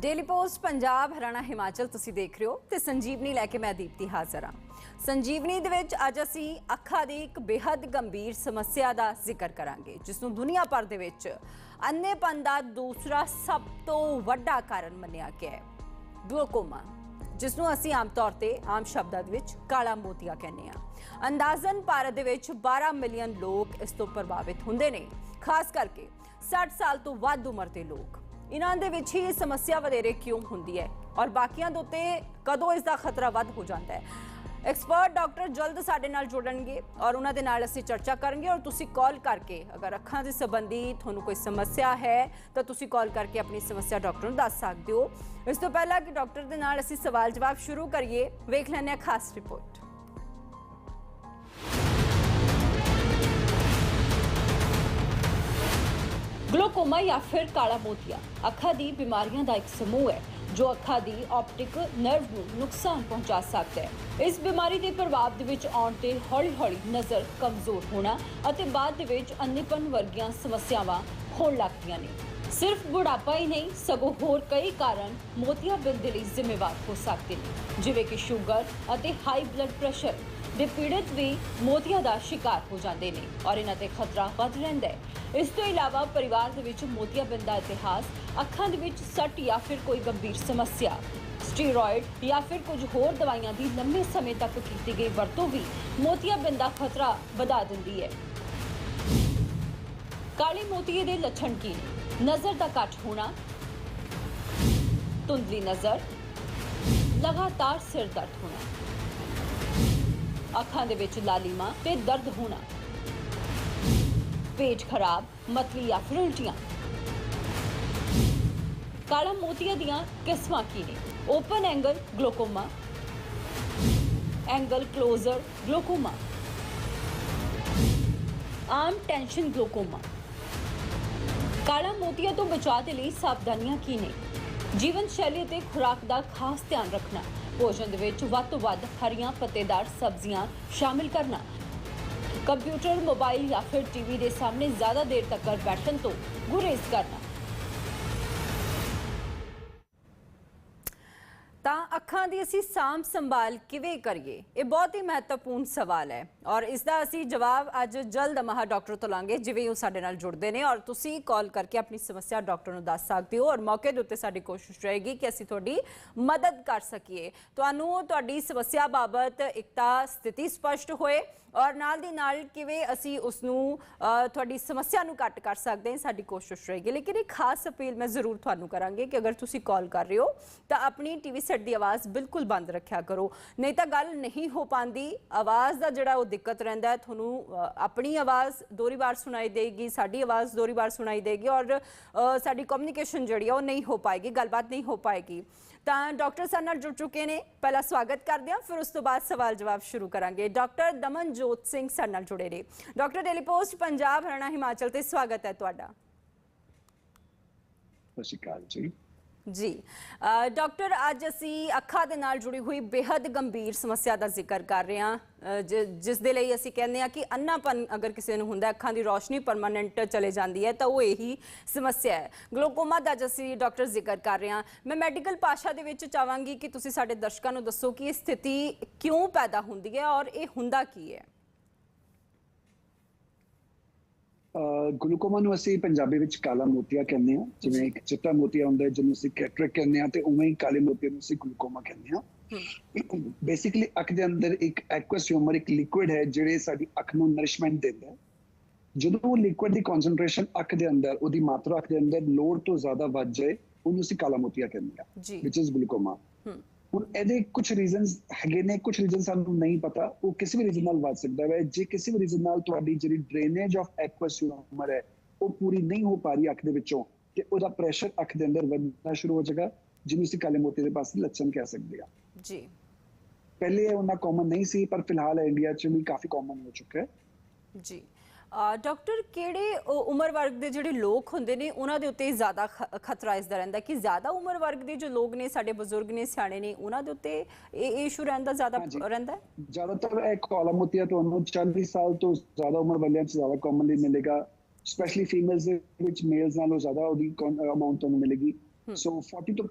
Daily post Punjab Haryana Himachal ਤੁਸੀਂ ਦੇਖ ਰਹੇ ਹੋ ਤੇ ਸੰਜੀਵਨੀ ਲੈ ਕੇ ਮੈਂ ਦੀਪਤੀ ਹਾਜ਼ਰ ਹਾਂ। ਸੰਜੀਵਨੀ ਦੇ ਵਿੱਚ ਅੱਜ ਅਸੀਂ ਅੱਖਾਂ ਦੀ ਇੱਕ ਬੇहद ਗੰਭੀਰ ਸਮੱਸਿਆ ਦਾ ਜ਼ਿਕਰ ਕਰਾਂਗੇ, ਜਿਸ ਨੂੰ ਦੁਨੀਆ ਭਰ ਦੇ ਵਿੱਚ ਅੰਨੇਪਨ ਦਾ ਦੂਸਰਾ ਸਭ ਤੋਂ ਵੱਡਾ ਕਾਰਨ ਮੰਨਿਆ ਗਿਆ ਹੈ। ਗਲੋਕੋਮਾ ਜਿਸ ਨੂੰ ਅਸੀਂ ਆਮ ਤੌਰ ਤੇ ਆਮ ਸ਼ਬਦਾਂ ਦੇ ਵਿੱਚ ਕਾਲਾ ਮੋਤੀਆ ਕਹਿੰਦੇ ਹਾਂ। ਅੰਦਾਜ਼ਨ ਭਾਰਤ ਦੇ ਵਿੱਚ 12 ਮਿਲੀਅਨ ਲੋਕ ਇਸ ਤੋਂ ਪ੍ਰਭਾਵਿਤ ਹੁੰਦੇ ਨੇ, ਖਾਸ ਕਰਕੇ 60 ਸਾਲ ਤੋਂ ਵੱਧ ਉਮਰ ਦੇ ਲੋਕ। ਇਹਨਾਂ ਦੇ ਵਿੱਚ ਹੀ ਇਹ ਸਮੱਸਿਆ ਵਧੇਰੇ ਕਿਉਂ ਹੁੰਦੀ ਹੈ? ਔਰ ਬਾਕੀਆਂ ਦੇ ਉੱਤੇ ਕਦੋਂ ਇਸ ਦਾ ਖਤਰਾ ਵੱਧ ਹੋ ਜਾਂਦਾ ਹੈ? ਐਕਸਪਰਟ ਡਾਕਟਰ ਜਲਦ ਸਾਡੇ ਨਾਲ ਜੁੜਨਗੇ ਔਰ ਉਹਨਾਂ ਦੇ ਨਾਲ ਅਸੀਂ ਚਰਚਾ ਕਰਾਂਗੇ ਔਰ ਤੁਸੀਂ ਕਾਲ ਕਰਕੇ ਅਗਰ ਅੱਖਾਂ ਦੇ ਸੰਬੰਧੀ ਤੁਹਾਨੂੰ ਕੋਈ ਸਮੱਸਿਆ ਹੈ, ਤਾਂ ਤੁਸੀਂ ਕਾਲ ਕਰਕੇ ਆਪਣੀ ਸਮੱਸਿਆ ਡਾਕਟਰ ਨੂੰ ਦੱਸ ਸਕਦੇ ਹੋ। ਇਸ ਤੋਂ ਪਹਿਲਾਂ ਕਿ ਡਾਕਟਰ ਦੇ ਨਾਲ ਅਸੀਂ ਸਵਾਲ ਜਵਾਬ ਸ਼ੁਰੂ ਕਰੀਏ। ਵੇਖ ਲੈਂਦੇ ਹਾਂ ਖਾਸ ਰਿਪੋਰਟ ਗਲੋਕੋਮਾ ਜਾਂ ਫਿਰ ਕਾਲਾ ਮੋਤੀਆ। ਅੱਖਾਂ ਦੀ ਬਿਮਾਰੀਆਂ ਦਾ ਇੱਕ ਸਮੂਹ ਹੈ, ਜੋ ਅੱਖਾਂ ਦੀ ਆਪਟਿਕ ਨਰਵ ਨੂੰ ਨੁਕਸਾਨ ਪਹੁੰਚਾ ਸਕਦਾ ਹੈ। ਇਸ ਬਿਮਾਰੀ ਦੇ ਪ੍ਰਭਾਵ ਦੇ ਵਿੱਚ ਆਉਣ ਤੇ ਹੌਲੀ-ਹੌਲੀ ਨਜ਼ਰ ਕਮਜ਼ੋਰ ਹੋਣਾ ਅਤੇ ਬਾਅਦ ਦੇ ਵਿੱਚ ਅੰਨੇਪਨ ਵਰਗੀਆਂ ਸਮੱਸਿਆਵਾਂ ਹੋਣ ਲੱਗਦੀਆਂ ਨੇ। ਸਿਰਫ ਬੁਢਾਪਾ ਹੀ ਨਹੀਂ, ਸਗੋਂ ਹੋਰ ਕਈ ਕਾਰਨ ਮੋਤੀਆਬਿੰਦ ਦੇ ਲਈ ਜ਼ਿੰਮੇਵਾਰ ਹੋ ਸਕਦੇ ਨੇ। ਜਿਵੇਂ ਕਿ ਸ਼ੂਗਰ ਅਤੇ ਹਾਈ ਬਲੱਡ ਪ੍ਰੈਸ਼ਰ ਦੇ ਪੀੜਤ ਵੀ ਮੋਤੀਆ ਦਾ ਸ਼ਿਕਾਰ ਹੋ ਜਾਂਦੇ ਨੇ ਔਰ ਇਹਨਾਂ ਤੇ ਖਤਰਾ ਵੱਧ ਰਹਿੰਦਾ ਹੈ। ਇਸ ਤੋਂ ਇਲਾਵਾ ਪਰਿਵਾਰ ਦੇ ਵਿੱਚ ਮੋਤੀਆਬਿੰਦ ਦਾ ਇਤਿਹਾਸ, ਅੱਖਾਂ ਦੇ ਵਿੱਚ ਸੱਟ ਜਾਂ ਫਿਰ ਕੋਈ ਗੰਭੀਰ ਸਮੱਸਿਆ, ਸਟੀਰੋਇਡ ਜਾਂ ਫਿਰ ਕੁਝ ਹੋਰ ਦਵਾਈਆਂ ਦੀ ਲੰਬੇ ਸਮੇਂ ਤੱਕ ਕੀਤੀ ਗਈ ਵਰਤੋਂ ਵੀ ਮੋਤੀਆਬਿੰਦ ਦਾ ਖਤਰਾ ਵਧਾ ਦਿੰਦੀ ਹੈ। ਕਾਲੇ ਮੋਤੀਏ ਦੇ ਲੱਛਣ ਕੀ ਨੇ? ਨਜ਼ਰ ਦਾ ਘੱਟ ਹੋਣਾ, ਧੁੰਦਲੀ ਨਜ਼ਰ, ਲਗਾਤਾਰ ਸਿਰ ਦਰਦ ਹੋਣਾ। ਅੱਖਾਂ ਦੇ ਵਿੱਚ ਲਾਲੀਮਾ ਤੇ ਦਰਦ ਹੋਣਾ। ਪੇਟ ਖਰਾਬ ਮਤਲੀ ਜਾਂ ਫਿਰ ਉਲਟੀਆਂ ਕਾਲਾ ਮੋਤੀਆ ਦੀਆਂ ਕਿਸਮਾਂ ਕੀ ਨੇ? Open angle glaucoma angle closure glaucoma ਆਮ ਟੈਂਸ਼ਨ ਗਲੋਕੋਮਾ ਕਾਲਾ ਮੋਤੀਆ ਤੋਂ ਬਚਾਅ ਦੇ ਲਈ ਸਾਵਧਾਨੀਆਂ ਕੀ ਨੇ? ਜੀਵਨ ਸ਼ੈਲੀ ਤੇ ਖੁਰਾਕ ਦਾ ਖਾਸ ਧਿਆਨ ਰੱਖਣਾ। ਭੋਜਨ ਦੇ ਵਿੱਚ ਵੱਧ ਤੋਂ ਵੱਧ ਹਰੀਆਂ ਪੱਤੇਦਾਰ ਸਬਜ਼ੀਆਂ ਸ਼ਾਮਿਲ ਕਰਨਾ। ਕੰਪਿਊਟਰ, ਮੋਬਾਈਲ ਜਾਂ ਫਿਰ ਟੀਵੀ ਦੇ ਸਾਹਮਣੇ ਜ਼ਿਆਦਾ ਦੇਰ ਤੱਕ ਬੈਠਣ ਤੋਂ ਗੁਰੇਜ਼ ਕਰਨਾ। ਤਾਂ ਅੱਖਾਂ ਦੀ ਅਸੀਂ ਸਾਂਭ ਸੰਭਾਲ ਕਿਵੇਂ ਕਰੀਏ? ਇਹ ਬਹੁਤ ਹੀ ਮਹੱਤਵਪੂਰਨ ਸਵਾਲ ਹੈ। ਔਰ ਇਸ ਦਾ ਅਸੀਂ ਜਵਾਬ ਅੱਜ ਜਲਦ ਮਹਾ ਡਾਕਟਰ ਤੋਂ ਲਾਂਗੇ, ਜਿਵੇਂ ਉਹ ਸਾਡੇ ਨਾਲ ਜੁੜਦੇ ਨੇ। ਔਰ ਤੁਸੀਂ ਕਾਲ ਕਰਕੇ ਆਪਣੀ ਸਮੱਸਿਆ ਡਾਕਟਰ ਨੂੰ ਦੱਸ ਸਕਦੇ ਹੋ ਔਰ ਮੌਕੇ ਦੇ ਉੱਤੇ ਸਾਡੀ ਕੋਸ਼ਿਸ਼ ਰਹੇਗੀ ਕਿ ਅਸੀਂ ਤੁਹਾਡੀ ਮਦਦ ਕਰ ਸਕੀਏ। ਤੁਹਾਨੂੰ ਤੁਹਾਡੀ ਸਮੱਸਿਆ ਬਾਬਤ ਇੱਕ ਤਾਂ ਸਥਿਤੀ ਸਪਸ਼ਟ ਹੋਏ ਔਰ ਨਾਲ ਦੀ ਨਾਲ ਕਿਵੇਂ ਅਸੀਂ ਉਸ ਨੂੰ ਤੁਹਾਡੀ ਸਮੱਸਿਆ ਨੂੰ ਘੱਟ ਕਰ ਸਕਦੇ ਹਾਂ, ਸਾਡੀ ਕੋਸ਼ਿਸ਼ ਰਹੇਗੀ। ਲੇਕਿਨ ਇੱਕ ਖਾਸ ਅਪੀਲ ਮੈਂ ਜ਼ਰੂਰ ਤੁਹਾਨੂੰ ਕਰਾਂਗੇ ਕਿ ਅਗਰ ਤੁਸੀਂ ਕਾਲ ਕਰ ਰਹੇ ਹੋ, ਤਾਂ ਆਪਣੀ ਟੀਵੀ ਸੈੱਟ ਦੀ ਆਵਾਜ਼ ਬਿਲਕੁਲ ਬੰਦ ਰੱਖਿਆ ਕਰੋ। ਨਹੀਂ ਤਾਂ ਗੱਲ ਨਹੀਂ ਹੋ ਪਾਉਂਦੀ। ਆਵਾਜ਼ ਦਾ ਜਿਹੜਾ ਉਹ ਦਿੱਕਤ ਰਹਿੰਦਾ ਹੈ। ਤੁਹਾਨੂੰ ਆਪਣੀ ਆਵਾਜ਼ ਦੋਹਰੀ ਵਾਰ ਸੁਣਾਈ ਦੇਗੀ, ਸਾਡੀ ਆਵਾਜ਼ ਦੋਹਰੀ ਵਾਰ ਸੁਣਾਈ ਦੇਗੀ ਔਰ ਸਾਡੀ ਕਮਿਊਨੀਕੇਸ਼ਨ ਜਿਹੜੀ ਆ ਉਹ ਨਹੀਂ ਹੋ ਪਾਏਗੀ, ਗੱਲਬਾਤ ਨਹੀਂ ਹੋ ਪਾਏਗੀ। ਤਾਂ ਡਾਕਟਰ ਸਾਡੇ ਨਾਲ ਜੁੜ ਚੁੱਕੇ ਨੇ। ਪਹਿਲਾ ਸਵਾਗਤ ਕਰਦੇ ਹਾਂ, ਫਿਰ ਉਸ ਤੋਂ ਬਾਅਦ ਸਵਾਲ ਜਵਾਬ ਸ਼ੁਰੂ ਕਰਾਂਗੇ। ਡਾਕਟਰ ਦਮਨਜੋਤ ਸਿੰਘ ਸਾਡੇ ਨਾਲ ਜੁੜੇ ਨੇ। Doctor daily post, Punjab, Haryana, Himachal ਤੇ ਸਵਾਗਤ ਹੈ ਤੁਹਾਡਾ। ਸਤਿ ਸ਼੍ਰੀ ਅਕਾਲ ਜੀ। ਜੀ। ਅ, ਡਾਕਟਰ ਅੱਜ ਅਸੀਂ ਅੱਖਾਂ ਦੇ ਨਾਲ ਜੁੜੀ ਹੋਈ ਬੇहद ਗੰਭੀਰ ਸਮੱਸਿਆ ਦਾ ਜ਼ਿਕਰ ਕਰ ਰਹੇ ਹਾਂ। ਅ, ਜਿਸ ਦੇ ਲਈ ਅਸੀਂ ਕਹਿੰਦੇ ਹਾਂ ਕਿ ਅੰਨਾਪਨ ਅਗਰ ਕਿਸੇ ਨੂੰ ਹੁੰਦਾ ਅੱਖਾਂ ਦੀ ਰੋਸ਼ਨੀ ਪਰਮਾਨੈਂਟ ਚਲੇ ਜਾਂਦੀ ਹੈ ਤਾਂ ਉਹ ਇਹੀ ਸਮੱਸਿਆ ਹੈ। ਗਲੋਕੋਮਾ ਦਾ ਅੱਜ ਅਸੀਂ ਡਾਕਟਰ ਜ਼ਿਕਰ ਕਰ ਰਹੇ ਹਾਂ। ਮੈਂ ਮੈਡੀਕਲ ਭਾਸ਼ਾ ਦੇ ਵਿੱਚ ਚਾਹਾਂਗੀ ਕਿ ਤੁਸੀਂ ਸਾਡੇ ਦਰਸ਼ਕਾਂ ਨੂੰ ਦੱਸੋ ਕਿ ਇਹ ਸਥਿਤੀ ਕਿਉਂ ਪੈਦਾ ਹੁੰਦੀ ਹੈ ਔਰ ਇਹ ਹੁੰਦਾ ਕੀ ਹੈ। ਗਲੂਕੋਮਾ ਨੂੰ ਅਸੀਂ ਪੰਜਾਬੀ ਵਿੱਚ ਕਾਲਾ ਮੋਤੀਆ ਕਹਿੰਦੇ ਹਾਂ ਜਿਵੇਂ ਇੱਕ ਚਿੱਟਾ ਮੋਤੀਆ ਹੁੰਦਾ ਹੈ ਜਿਹਨੂੰ ਅਸੀਂ ਕੈਟਰੈਕ ਕਹਿੰਦੇ ਹਾਂ ਤੇ ਉਵੇਂ ਹੀ ਕਾਲੇ ਮੋਤੀਆ ਨੂੰ ਅਸੀਂ ਗਲੂਕੋਮਾ ਕਹਿੰਦੇ ਹਾਂ। ਬੇਸਿਕਲੀ ਅੱਖ ਦੇ ਅੰਦਰ ਇੱਕ ਐਕਵਸ ਹਿਊਮਰ ਇੱਕ ਲਿਕੁਇਡ ਹੈ ਜਿਹੜੇ ਸਾਡੀ ਅੱਖ ਨੂੰ ਨਰਿਸ਼ਮੈਂਟ ਦਿੰਦਾ ਹੈ। ਜਦੋਂ ਉਹ ਲਿਕੁਇਡ ਦੀ ਕਨਸੈਂਟ੍ਰੇਸ਼ਨ ਅੱਖ ਦੇ ਅੰਦਰ ਉਹਦੀ ਮਾਤਰਾ ਅੱਖ ਦੇ ਅੰਦਰ ਲੋੜ ਤੋਂ ਜ਼ਿਆਦਾ ਵੱਧ ਜਾਏ ਉਹਨੂੰ ਅਸੀਂ ਕਾਲਾ ਮੋਤੀਆ ਕਹਿੰਦੇ ਜੀ। Which is glaucoma. ਹੁਣ ਇਹਦੇ ਕੁਝ ਰੀਜ਼ਨਸ ਹੈਗੇ ਨੇ ਕੁਝ ਰੀਜ਼ਨ ਸਾਨੂੰ ਨਹੀਂ ਪਤਾ ਉਹ ਕਿਸੇ ਵੀ ਰੀਜ਼ਨ ਨਾਲ ਵੱਧ ਸਕਦਾ ਹੈ ਜੇ ਕਿਸੇ ਵੀ ਰੀਜ਼ਨ ਨਾਲ ਤੁਹਾਡੀ ਜਿਹੜੀ ਡਰੇਨੇਜ ਆਫ ਐਕਵਸ ਹਿਊਮਰ ਹੈ ਉਹ ਪੂਰੀ ਨਹੀਂ ਹੋ ਪਾ ਰਹੀ ਅੱਖ ਦੇ ਵਿੱਚੋਂ ਤੇ ਉਹਦਾ ਪ੍ਰੈਸ਼ਰ ਅੱਖ ਦੇ ਅੰਦਰ ਵਧਣਾ ਸ਼ੁਰੂ ਹੋ ਜਾਏਗਾ ਜਿਹਨੂੰ ਅਸੀਂ ਕਾਲੇ ਮੋਤੀ ਦੇ ਪਾਸੇ ਲੱਛਣ ਕਹਿ ਸਕਦੇ ਹਾਂ ਜੀ। ਪਹਿਲੇ ਇਹ ਉਹਨਾਂ ਕਾਮਨ ਨਹੀਂ ਸੀ ਪਰ ਫਿਲਹਾਲ ਇੰਡੀਆ 'ਚ ਵੀ ਕਾਫੀ ਕਾਮਨ ਹੋ ਚੁੱਕਾ ਹੈ। ਜੀ। ਡਾਕਟਰ ਕਿਹੜੇ ਉਮਰ ਵਰਗ ਦੇ ਜਿਹੜੇ ਲੋਕ ਹੁੰਦੇ ਨੇ ਉਹਨਾਂ ਦੇ ਉੱਤੇ ਜ਼ਿਆਦਾ ਖਤਰਾ ਇਸ ਦਾ ਰਹਿੰਦਾ ਕਿ ਜ਼ਿਆਦਾ ਉਮਰ ਵਰਗ ਦੇ ਜੋ ਲੋਕ ਨੇ ਸਾਡੇ ਬਜ਼ੁਰਗ ਨੇ ਸਿਆਣੇ ਨੇ ਉਹਨਾਂ ਦੇ ਉੱਤੇ ਇਹ ਇਸ਼ੂ ਰਹਿੰਦਾ ਜ਼ਿਆਦਾ ਰਹਿੰਦਾ ਜ਼ਿਆਦਾਤਰ ਇਹ ਕਾਲਮ ਹੁੰਦੀ ਹੈ ਤੁਹਾਨੂੰ 40 ਸਾਲ ਤੋਂ ਜ਼ਿਆਦਾ ਉਮਰ ਵਾਲਿਆਂ 'ਚ ਜ਼ਿਆਦਾ ਕਾਮਨਲੀ ਮਿਲੇਗਾ। ਸਪੈਸ਼ਲੀ ਫੀਮੇਲਸ ਵਿੱਚ ਮੇਲਸ ਨਾਲੋਂ ਜ਼ਿਆਦਾ ਉਹਦੀ ਅਮਾਉਂਟ ਤੁਹਾਨੂੰ ਮਿਲੇਗੀ। ਸੋ 40 ਤੋਂ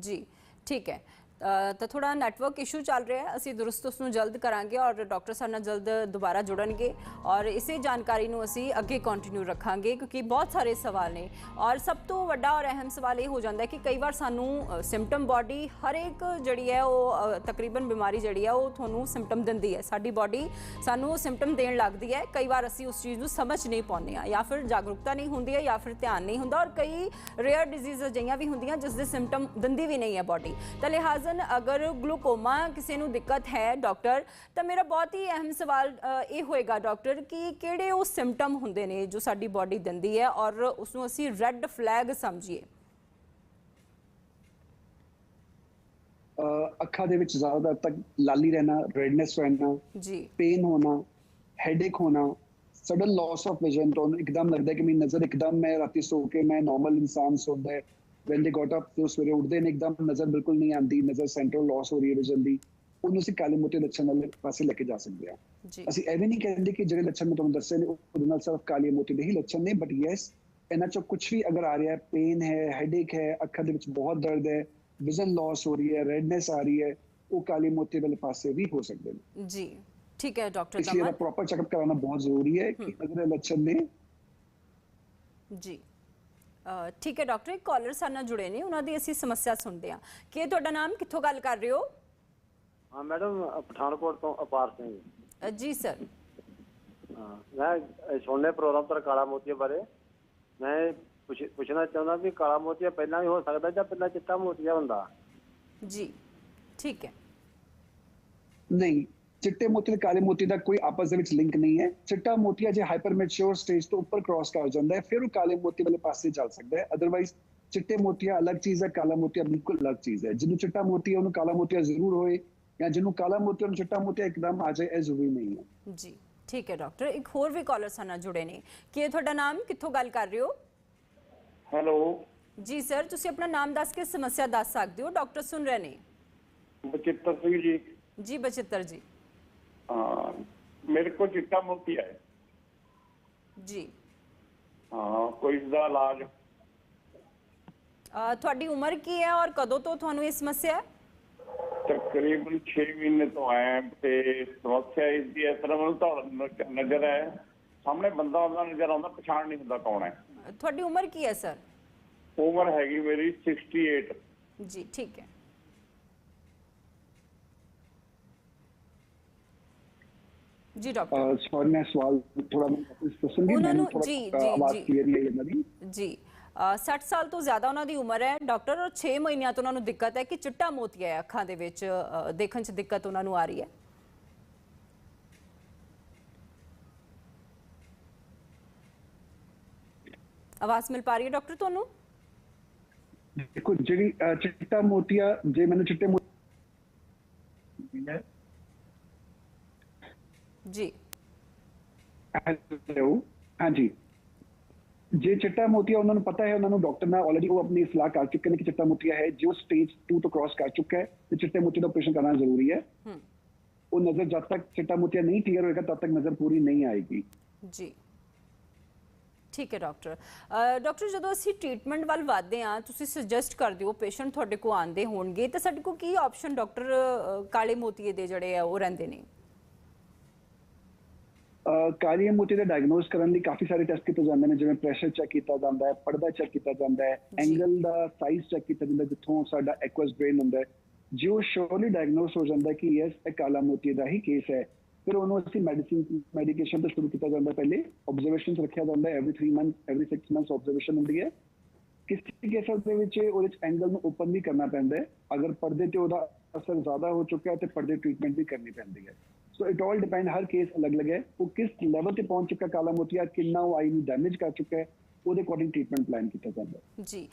ਜੀ ਠੀਕ ਹੈ। ਤਾਂ ਥੋੜਾ ਨੈਟਵਰਕ ਇਸ਼ੂ ਚੱਲ ਰਿਹਾ ਹੈ। ਅਸੀਂ ਦੁਰਸਤ ਉਸ ਨੂੰ ਜਲਦ ਕਰਾਂਗੇ ਔਰ ਡਾਕਟਰ ਸਾਡੇ ਨਾਲ ਜਲਦ ਦੁਬਾਰਾ ਜੁੜਨਗੇ ਔਰ ਇਸੇ ਜਾਣਕਾਰੀ ਨੂੰ ਅਸੀਂ ਅੱਗੇ ਕੰਟੀਨਿਊ ਰੱਖਾਂਗੇ ਕਿਉਂਕਿ ਬਹੁਤ ਸਾਰੇ ਸਵਾਲ ਨੇ ਔਰ ਸਭ ਤੋਂ ਵੱਡਾ ਔਰ ਅਹਿਮ ਸਵਾਲ ਇਹ ਹੋ ਜਾਂਦਾ ਹੈ ਕਿ ਕਈ ਵਾਰ ਸਾਨੂੰ ਸਿੰਪਟਮ ਬਾਡੀ ਹਰ ਇੱਕ ਜਿਹੜੀ ਹੈ ਉਹ ਤਕਰੀਬਨ ਬਿਮਾਰੀ ਜਿਹੜੀ ਹੈ ਉਹ ਤੁਹਾਨੂੰ ਸਿੰਪਟਮ ਦਿੰਦੀ ਹੈ। ਸਾਡੀ ਬਾਡੀ ਸਾਨੂੰ ਉਹ ਸਿੰਪਟਮ ਦੇਣ ਲੱਗਦੀ ਹੈ। ਕਈ ਵਾਰ ਅਸੀਂ ਉਸ ਚੀਜ਼ ਨੂੰ ਸਮਝ ਨਹੀਂ ਪਾਉਂਦੇ ਆ ਜਾਂ ਫਿਰ ਜਾਗਰੂਕਤਾ ਨਹੀਂ ਹੁੰਦੀ ਹੈ ਜਾਂ ਫਿਰ ਧਿਆਨ ਨਹੀਂ ਹੁੰਦਾ ਔਰ ਕਈ ਰੇਅਰ ਡਿਜ਼ੀਜ਼ ਅਜਿਹੀਆਂ ਵੀ ਹੁੰਦੀਆਂ ਜਿਸ ਦੇ ਸਿੰਪਟਮ ਦਿੰਦੀ ਵੀ ਨਹੀਂ ਹੈ ਬਾਡੀ ਤਾਂ ਰਾਜਨ ਅਗਰ ਗਲੂਕੋਮਾ ਕਿਸੇ ਨੂੰ ਦਿੱਕਤ ਹੈ ਡਾਕਟਰ ਤਾਂ ਮੇਰਾ ਬਹੁਤ ਹੀ ਅਹਿਮ ਸਵਾਲ ਇਹ ਹੋਏਗਾ ਡਾਕਟਰ ਕਿ ਕਿਹੜੇ ਉਹ ਸਿੰਪਟਮ ਹੁੰਦੇ ਨੇ ਜੋ ਸਾਡੀ ਬਾਡੀ ਦਿੰਦੀ ਹੈ ਔਰ ਉਸ ਨੂੰ ਅਸੀਂ ਰੈੱਡ ਫਲੈਗ ਸਮਝੀਏ? ਅੱਖਾਂ ਦੇ ਵਿੱਚ ਜ਼ਿਆਦਾ ਤੱਕ ਲਾਲੀ ਰਹਿਣਾ ਰੈਡਨੈਸ ਰਹਿਣਾ ਜੀ। ਪੇਨ ਹੋਣਾ ਹੈਡੇਕ ਹੋਣਾ ਸਡਨ ਲਾਸ ਆਫ ਵਿਜ਼ਨ ਤੋਂ ਇੱਕਦਮ ਲੱਗਦਾ ਕਿ ਮੇਰੀ ਨਜ਼ਰ ਇੱਕਦਮ ਮੈਂ ਰਾਤੀ ਸੋ ਕੇ ਮੈਂ ਨਾਰਮਲ ਇਨਸਾਨ ਸੋਂਦਾ ਹੈ। ਵੈਨ ਦੇ ਗਾਟ ਅਪ ਤੇ ਸਵੇਰੇ ਉੱਠਦੇ ਨੇ ਇੱਕਦਮ ਨਜ਼ਰ ਬਿਲਕੁਲ ਨਹੀਂ ਆਂਦੀ ਨਜ਼ਰ ਸੈਂਟਰਲ ਲਾਸ ਹੋ ਰਹੀ ਹੈ ਵਿਜ਼ਨ ਦੀ ਉਹਨੂੰ ਅਸੀਂ ਕਾਲੇ ਮੋਟੇ ਲੱਛਣ ਵਾਲੇ ਪਾਸੇ ਲੈ ਕੇ ਜਾ ਸਕਦੇ ਆ ਅਸੀਂ ਐਵੇਂ ਨਹੀਂ ਕਹਿੰਦੇ ਕਿ ਜਿਹੜੇ ਲੱਛਣ ਮੈਂ ਤੁਹਾਨੂੰ ਦੱਸੇ ਨੇ ਉਹਦੇ ਨਾਲ ਸਿਰਫ ਕਾਲੇ ਮੋਟੇ ਦੇ ਹੀ ਲੱਛਣ ਨੇ ਬਟ ਯੈਸ ਇਹਨਾਂ ਚੋਂ ਕੁਝ ਵੀ ਅਗਰ ਆ ਰਿਹਾ ਹੈ ਪੇਨ ਹੈ ਹੈਡੇਕ ਹੈ ਅੱਖਾਂ ਦੇ ਵਿੱਚ ਬਹੁਤ ਦਰਦ ਹੈ ਵਿਜ਼ਨ ਲਾਸ ਹੋ ਰਹੀ ਹੈ ਰੈਡਨੈਸ ਆ ਰਹੀ ਹੈ ਉਹ ਕਾਲੇ ਮੋਤੀ ਵਾਲੇ ਪਾਸੇ ਵੀ ਹੋ ਸਕਦੇ ਨੇ। ਜੀ। ਠੀਕ ਹੈ ਡਾਕਟਰ ਜਮਨ ਇਸ ਲਈ ਪ੍ਰੋਪਰ ਚੈੱਕਅਪ ਕਰਾਉਣਾ ਬਹੁਤ ਜ਼ਰੂਰੀ ਹੈ ਕਿ ਅਗਰ ਲੱਛਣ ਨੇ। ਜੀ। ਠੀਕ ਹੈ ਡਾਕਟਰ ਇੱਕ ਕਾਲਰ ਸਾਡੇ ਨਾਲ ਜੁੜੇ ਨੇ ਉਹਨਾਂ ਦੀ ਅਸੀਂ ਸਮੱਸਿਆ ਸੁਣਦੇ ਹਾਂ। ਕੀ ਤੁਹਾਡਾ ਨਾਮ ਕਿੱਥੋਂ ਗੱਲ ਕਰ ਰਹੇ ਹੋ? ਹਾਂ ਮੈਡਮ ਪਠਾਨਕੋਟ ਤੋਂ ਅਪਾਰ ਸਿੰਘ। ਅ, ਜੀ ਸਰ। ਹਾਂ ਮੈਂ ਅ, ਸੁਣਨੇ ਪ੍ਰੋਗਰਾਮ ਪਰ ਕਾਲਾ ਮੋਤੀਆ ਬਾਰੇ। ਮੈਂ ਪੁੱਛ- ਪੁੱਛਣਾ ਚਾਹੁੰਦਾ ਵੀ ਕਾਲਾ ਮੋਤੀਆ ਪਹਿਲਾਂ ਵੀ ਹੋ ਸਕਦਾ ਜਾਂ ਪਹਿਲਾਂ ਚਿੱਟਾ ਮੋਤੀਆ ਹੁੰਦਾ? ਜੀ ਠੀਕ ਹੈ। ਨਹੀਂ ਚਿੱਟੇ ਮੋਤੀ ਤੇ ਕਾਲੇ ਮੋਤੀ ਦਾ ਕੋਈ ਆਪਸ ਦੇ ਵਿੱਚ ਲਿੰਕ ਨਹੀਂ ਹੈ। ਚਿੱਟਾ ਮੋਤੀਆ ਜੇ ਹਾਈਪਰ ਮੈਚੁਰ ਸਟੇਜ ਤੋਂ ਉੱਪਰ ਕ੍ਰਾਸ ਕਰ ਜਾਂਦਾ ਹੈ ਫਿਰ ਉਹ ਕਾਲੇ ਮੋਤੀ ਵਾਲੇ ਪਾਸੇ ਚੱਲ ਸਕਦਾ ਹੈ। ਅਦਰਵਾਈਜ਼ ਚਿੱਟੇ ਮੋਤੀਆ ਅਲੱਗ ਚੀਜ਼ ਹੈ ਕਾਲਾ ਮੋਤੀਆ ਬਿਲਕੁਲ ਅਲੱਗ ਚੀਜ਼ ਹੈ। ਜਿਹਨੂੰ ਚਿੱਟਾ ਮੋਤੀਆ ਉਹਨੂੰ ਕਾਲਾ ਮੋਤੀਆ ਜ਼ਰੂਰ ਹੋਏ ਜਾਂ ਜਿਹਨੂੰ ਕਾਲਾ ਮੋਤੀਆ ਉਹਨੂੰ ਚਿੱਟਾ ਮੋਤੀਆ ਇੱਕਦਮ ਆ ਜਾਏ ਇਹ ਜ਼ਰੂਰੀ ਨਹੀਂ ਹੈ। ਜੀ ਠੀਕ ਹੈ ਡਾਕਟਰ ਇੱਕ ਹੋਰ ਵੀ ਕਾਲਰ ਸਾਡੇ ਨਾਲ ਜੁੜੇ ਨੇ। ਕੀ ਤੁਹਾਡਾ ਨਾਮ? ਕਿੱਥੋਂ ਗੱਲ ਕਰ ਰਹੇ ਹੋ? ਹੈਲੋ ਜੀ ਸਰ ਤੁਸੀਂ ਆਪਣਾ ਨਾਮ ਦੱਸ ਕੇ ਸਮੱਸਿਆ ਦੱਸ ਸਕਦੇ ਹੋ। ਡਾਕਟਰ ਸੁਣ ਰਹੇ ਨੇ। ਬਚਿੱਤਰ ਸਿੰਘ ਜੀ। ਜੀ ਬਚਿੱਤਰ ਜੀ। ਹਾਂ ਮੇਰੇ ਕੋਲ ਚਿੱਟਾ ਮੋਤੀ ਹੈ। ਜੀ। ਹਾਂ ਕੋਈ ਇਸਦਾ ਇਲਾਜ? ਅ, ਤੁਹਾਡੀ ਉਮਰ ਕੀ ਹੈ ਔਰ ਕਦੋਂ ਤੋਂ ਤੁਹਾਨੂੰ ਇਹ ਸਮੱਸਿਆ ਹੈ? ਤਕਰੀਬਨ 6 ਮਹੀਨੇ ਤੋਂ ਆਇਆ ਤੇ ਸਮੱਸਿਆ ਇਸ ਦੀ ਇਸ ਤਰ੍ਹਾਂ ਮੈਨੂੰ ਤਾਂ ਨਜ਼ਰ ਹੈ। ਸਾਹਮਣੇ ਬੰਦਾ ਆਉਂਦਾ ਨਜ਼ਰ ਆਉਂਦਾ ਪਛਾਣ ਨਹੀਂ ਹੁੰਦਾ ਕੌਣ ਹੈ। ਤੁਹਾਡੀ ਉਮਰ ਕੀ ਹੈ ਸਰ? ਉਮਰ ਹੈਗੀ ਮੇਰੀ 68 ਜੀ ਠੀਕ ਹੈ। ਜੀ ਡਾਕਟਰ ਸੌਰੀ ਮੈਂ ਸਵਾਲ ਥੋੜਾ ਮੈਂ ਵਾਪਸ ਦੱਸੂੰਗੀ ਉਹਨਾਂ ਨੂੰ- ਜੀ, ਜੀ, ਆਵਾਜ਼ ਜੀ। ਕਲੀਅਰ ਨਹੀਂ ਇਹਨਾਂ ਦੀ ਜੀ ਅ, 60 ਸਾਲ ਤੋਂ ਜ਼ਿਆਦਾ ਉਹਨਾਂ ਦੀ ਉਮਰ ਹੈ ਡਾਕਟਰ ਔਰ 6 ਮਹੀਨਿਆਂ ਤੋਂ ਉਹਨਾਂ ਨੂੰ ਦਿੱਕਤ ਹੈ ਕਿ ਚਿੱਟਾ ਮੋਤੀਆ ਹੈ ਅੱਖਾਂ ਦੇ ਵਿੱਚ ਦੇਖਣ 'ਚ ਦਿੱਕਤ ਉਹਨਾਂ ਨੂੰ ਆ ਰਹੀ ਹੈ ਆਵਾਜ਼ ਮਿਲ ਪਾ ਰਹੀ ਹੈ ਡਾਕਟਰ ਤੁਹਾਨੂੰ ਦੇਖੋ ਜਿਹੜੀ ਚਿੱਟਾ ਮੋਤੀਆ ਜੇ ਮੈਨੂੰ ਚਿੱਟੇ ਮੋਤੀ ਹੈ ਜੀ। ਹੈਲੋ ਹਾਂਜੀ। ਜੇ ਚਿੱਟਾ ਮੋਤੀਆ ਉਹਨਾਂ ਨੂੰ ਪਤਾ ਹੈ ਉਹਨਾਂ ਨੂੰ ਡਾਕਟਰ ਨਾਲ ਆਲਰੇਡੀ ਉਹ ਆਪਣੀ ਸਲਾਹ ਕਰ ਚੁੱਕੇ ਨੇ ਕਿ ਚਿੱਟਾ ਮੋਤੀਆ ਹੈ ਜੋ ਸਟੇਜ 2 ਤੋਂ ਕ੍ਰਾਸ ਕਰ ਚੁੱਕਾ ਹੈ ਤੇ ਚਿੱਟੇ ਮੋਤੀ ਦਾ ਆਪਰੇਸ਼ਨ ਕਰਨਾ ਜ਼ਰੂਰੀ ਹੈ। ਹੂੰ। ਉਹ ਨਜ਼ਰ ਜਦ ਤੱਕ ਚਿੱਟਾ ਮੋਤੀਆ ਨਹੀਂ ਕਲੀਅਰ ਹੋਏਗਾ ਤਦ ਤੱਕ ਨਜ਼ਰ ਪੂਰੀ ਨਹੀਂ ਆਏਗੀ। ਜੀ। ਠੀਕ ਹੈ ਡਾਕਟਰ ਡਾਕਟਰ ਜਦੋਂ ਅਸੀਂ ਟ੍ਰੀਟਮੈਂਟ ਵੱਲ ਵਧਦੇ ਹਾਂ ਤੁਸੀਂ ਸੁਜੈਸਟ ਕਰਦੇ ਹੋ ਪੇਸ਼ੈਂਟ ਤੁਹਾਡੇ ਕੋਲ ਆਉਂਦੇ ਹੋਣਗੇ ਤਾਂ ਸਾਡੇ ਕੋਲ ਕੀ ਆਪਸ਼ਨ ਡਾਕਟਰ ਕਾਲੇ ਮੋਤੀਏ ਦੇ ਜਿਹੜੇ ਆ ਉਹ ਰਹਿੰਦੇ ਨੇ? ਕਾਲੀ ਮੋਤੀ ਦਾ ਡਾਇਗਨੋਸ ਕਰਨ ਲਈ ਕਾਫੀ ਸਾਰੇ ਟੈਸਟ ਕੀਤੇ ਜਾਂਦੇ ਨੇ ਜਿਵੇਂ ਪ੍ਰੈਸ਼ਰ ਚੈੱਕ ਕੀਤਾ ਜਾਂਦਾ ਹੈ ਪਰਦਾ ਚੈੱਕ ਕੀਤਾ ਜਾਂਦਾ ਹੈ। ਐਂਗਲ ਦਾ ਸਾਈਜ਼ ਚੈੱਕ ਕੀਤਾ ਜਾਂਦਾ ਜਿੱਥੋਂ ਸਾਡਾ ਐਕਵਸ ਬ੍ਰੇਨ ਹੁੰਦਾ ਹੈ। ਜੇ ਉਹ ਸ਼ੋਰਲੀ ਡਾਇਗਨੋਸ ਹੋ ਜਾਂਦਾ ਕਿ ਯੈਸ ਇਹ ਕਾਲਾ ਮੋਤੀ ਦਾ ਹੀ ਕੇਸ ਹੈ। ਫਿਰ ਉਹਨੂੰ ਅਸੀਂ ਮੈਡੀਸਿਨ ਮੈਡੀਕੇਸ਼ਨ ਤੋਂ ਸ਼ੁਰੂ ਕੀਤਾ ਜਾਂਦਾ ਪਹਿਲੇ ਆਬਜ਼ਰਵੇਸ਼ਨ ਰੱਖਿਆ ਜਾਂਦਾ ਹੈ every 3 month every 6 months observation ਹੁੰਦੀ ਹੈ। ਕਿਸੇ ਕੇਸਾਂ ਦੇ ਵਿੱਚ ਉਹਦੇ ਚ ਐਂਗਲ ਨੂੰ ਓਪਨ ਵੀ ਕਰਨਾ ਪੈਂਦਾ ਹੈ। ਅਗਰ ਪਰਦੇ ਤੇ ਉਹਦਾ ਅਸਰ ਜ਼ਿਆਦਾ ਹੋ ਚੁੱਕਿਆ ਤੇ ਪਰਦੇ ਟ੍ਰੀਟਮੈਂਟ ਵੀ ਕਰਨੀ ਪੈਂਦੀ ਹੈ। ਸੋ ਇਟ ਆਲ ਡਿਪੈਂਡ ਹਰ ਕੇਸ ਅਲੱਗ-ਅਲੱਗ ਹੈ ਉਹ ਕਿਸ ਲੈਵਲ ਤੇ ਪਹੁੰਚ ਚੁੱਕਾ ਕਾਲਾ ਮੋਤੀਆ ਕਿੰਨਾ ਉਹ ਆਈ ਨੂੰ ਡੈਮੇਜ ਕਰ ਚੁੱਕਾ ਹੈ ਉਹਦੇ ਅਕੋਰਡਿੰਗ ਟ੍ਰੀਟਮੈਂਟ ਪਲਾਨ ਕੀਤਾ ਜਾਂਦਾ ਜੀ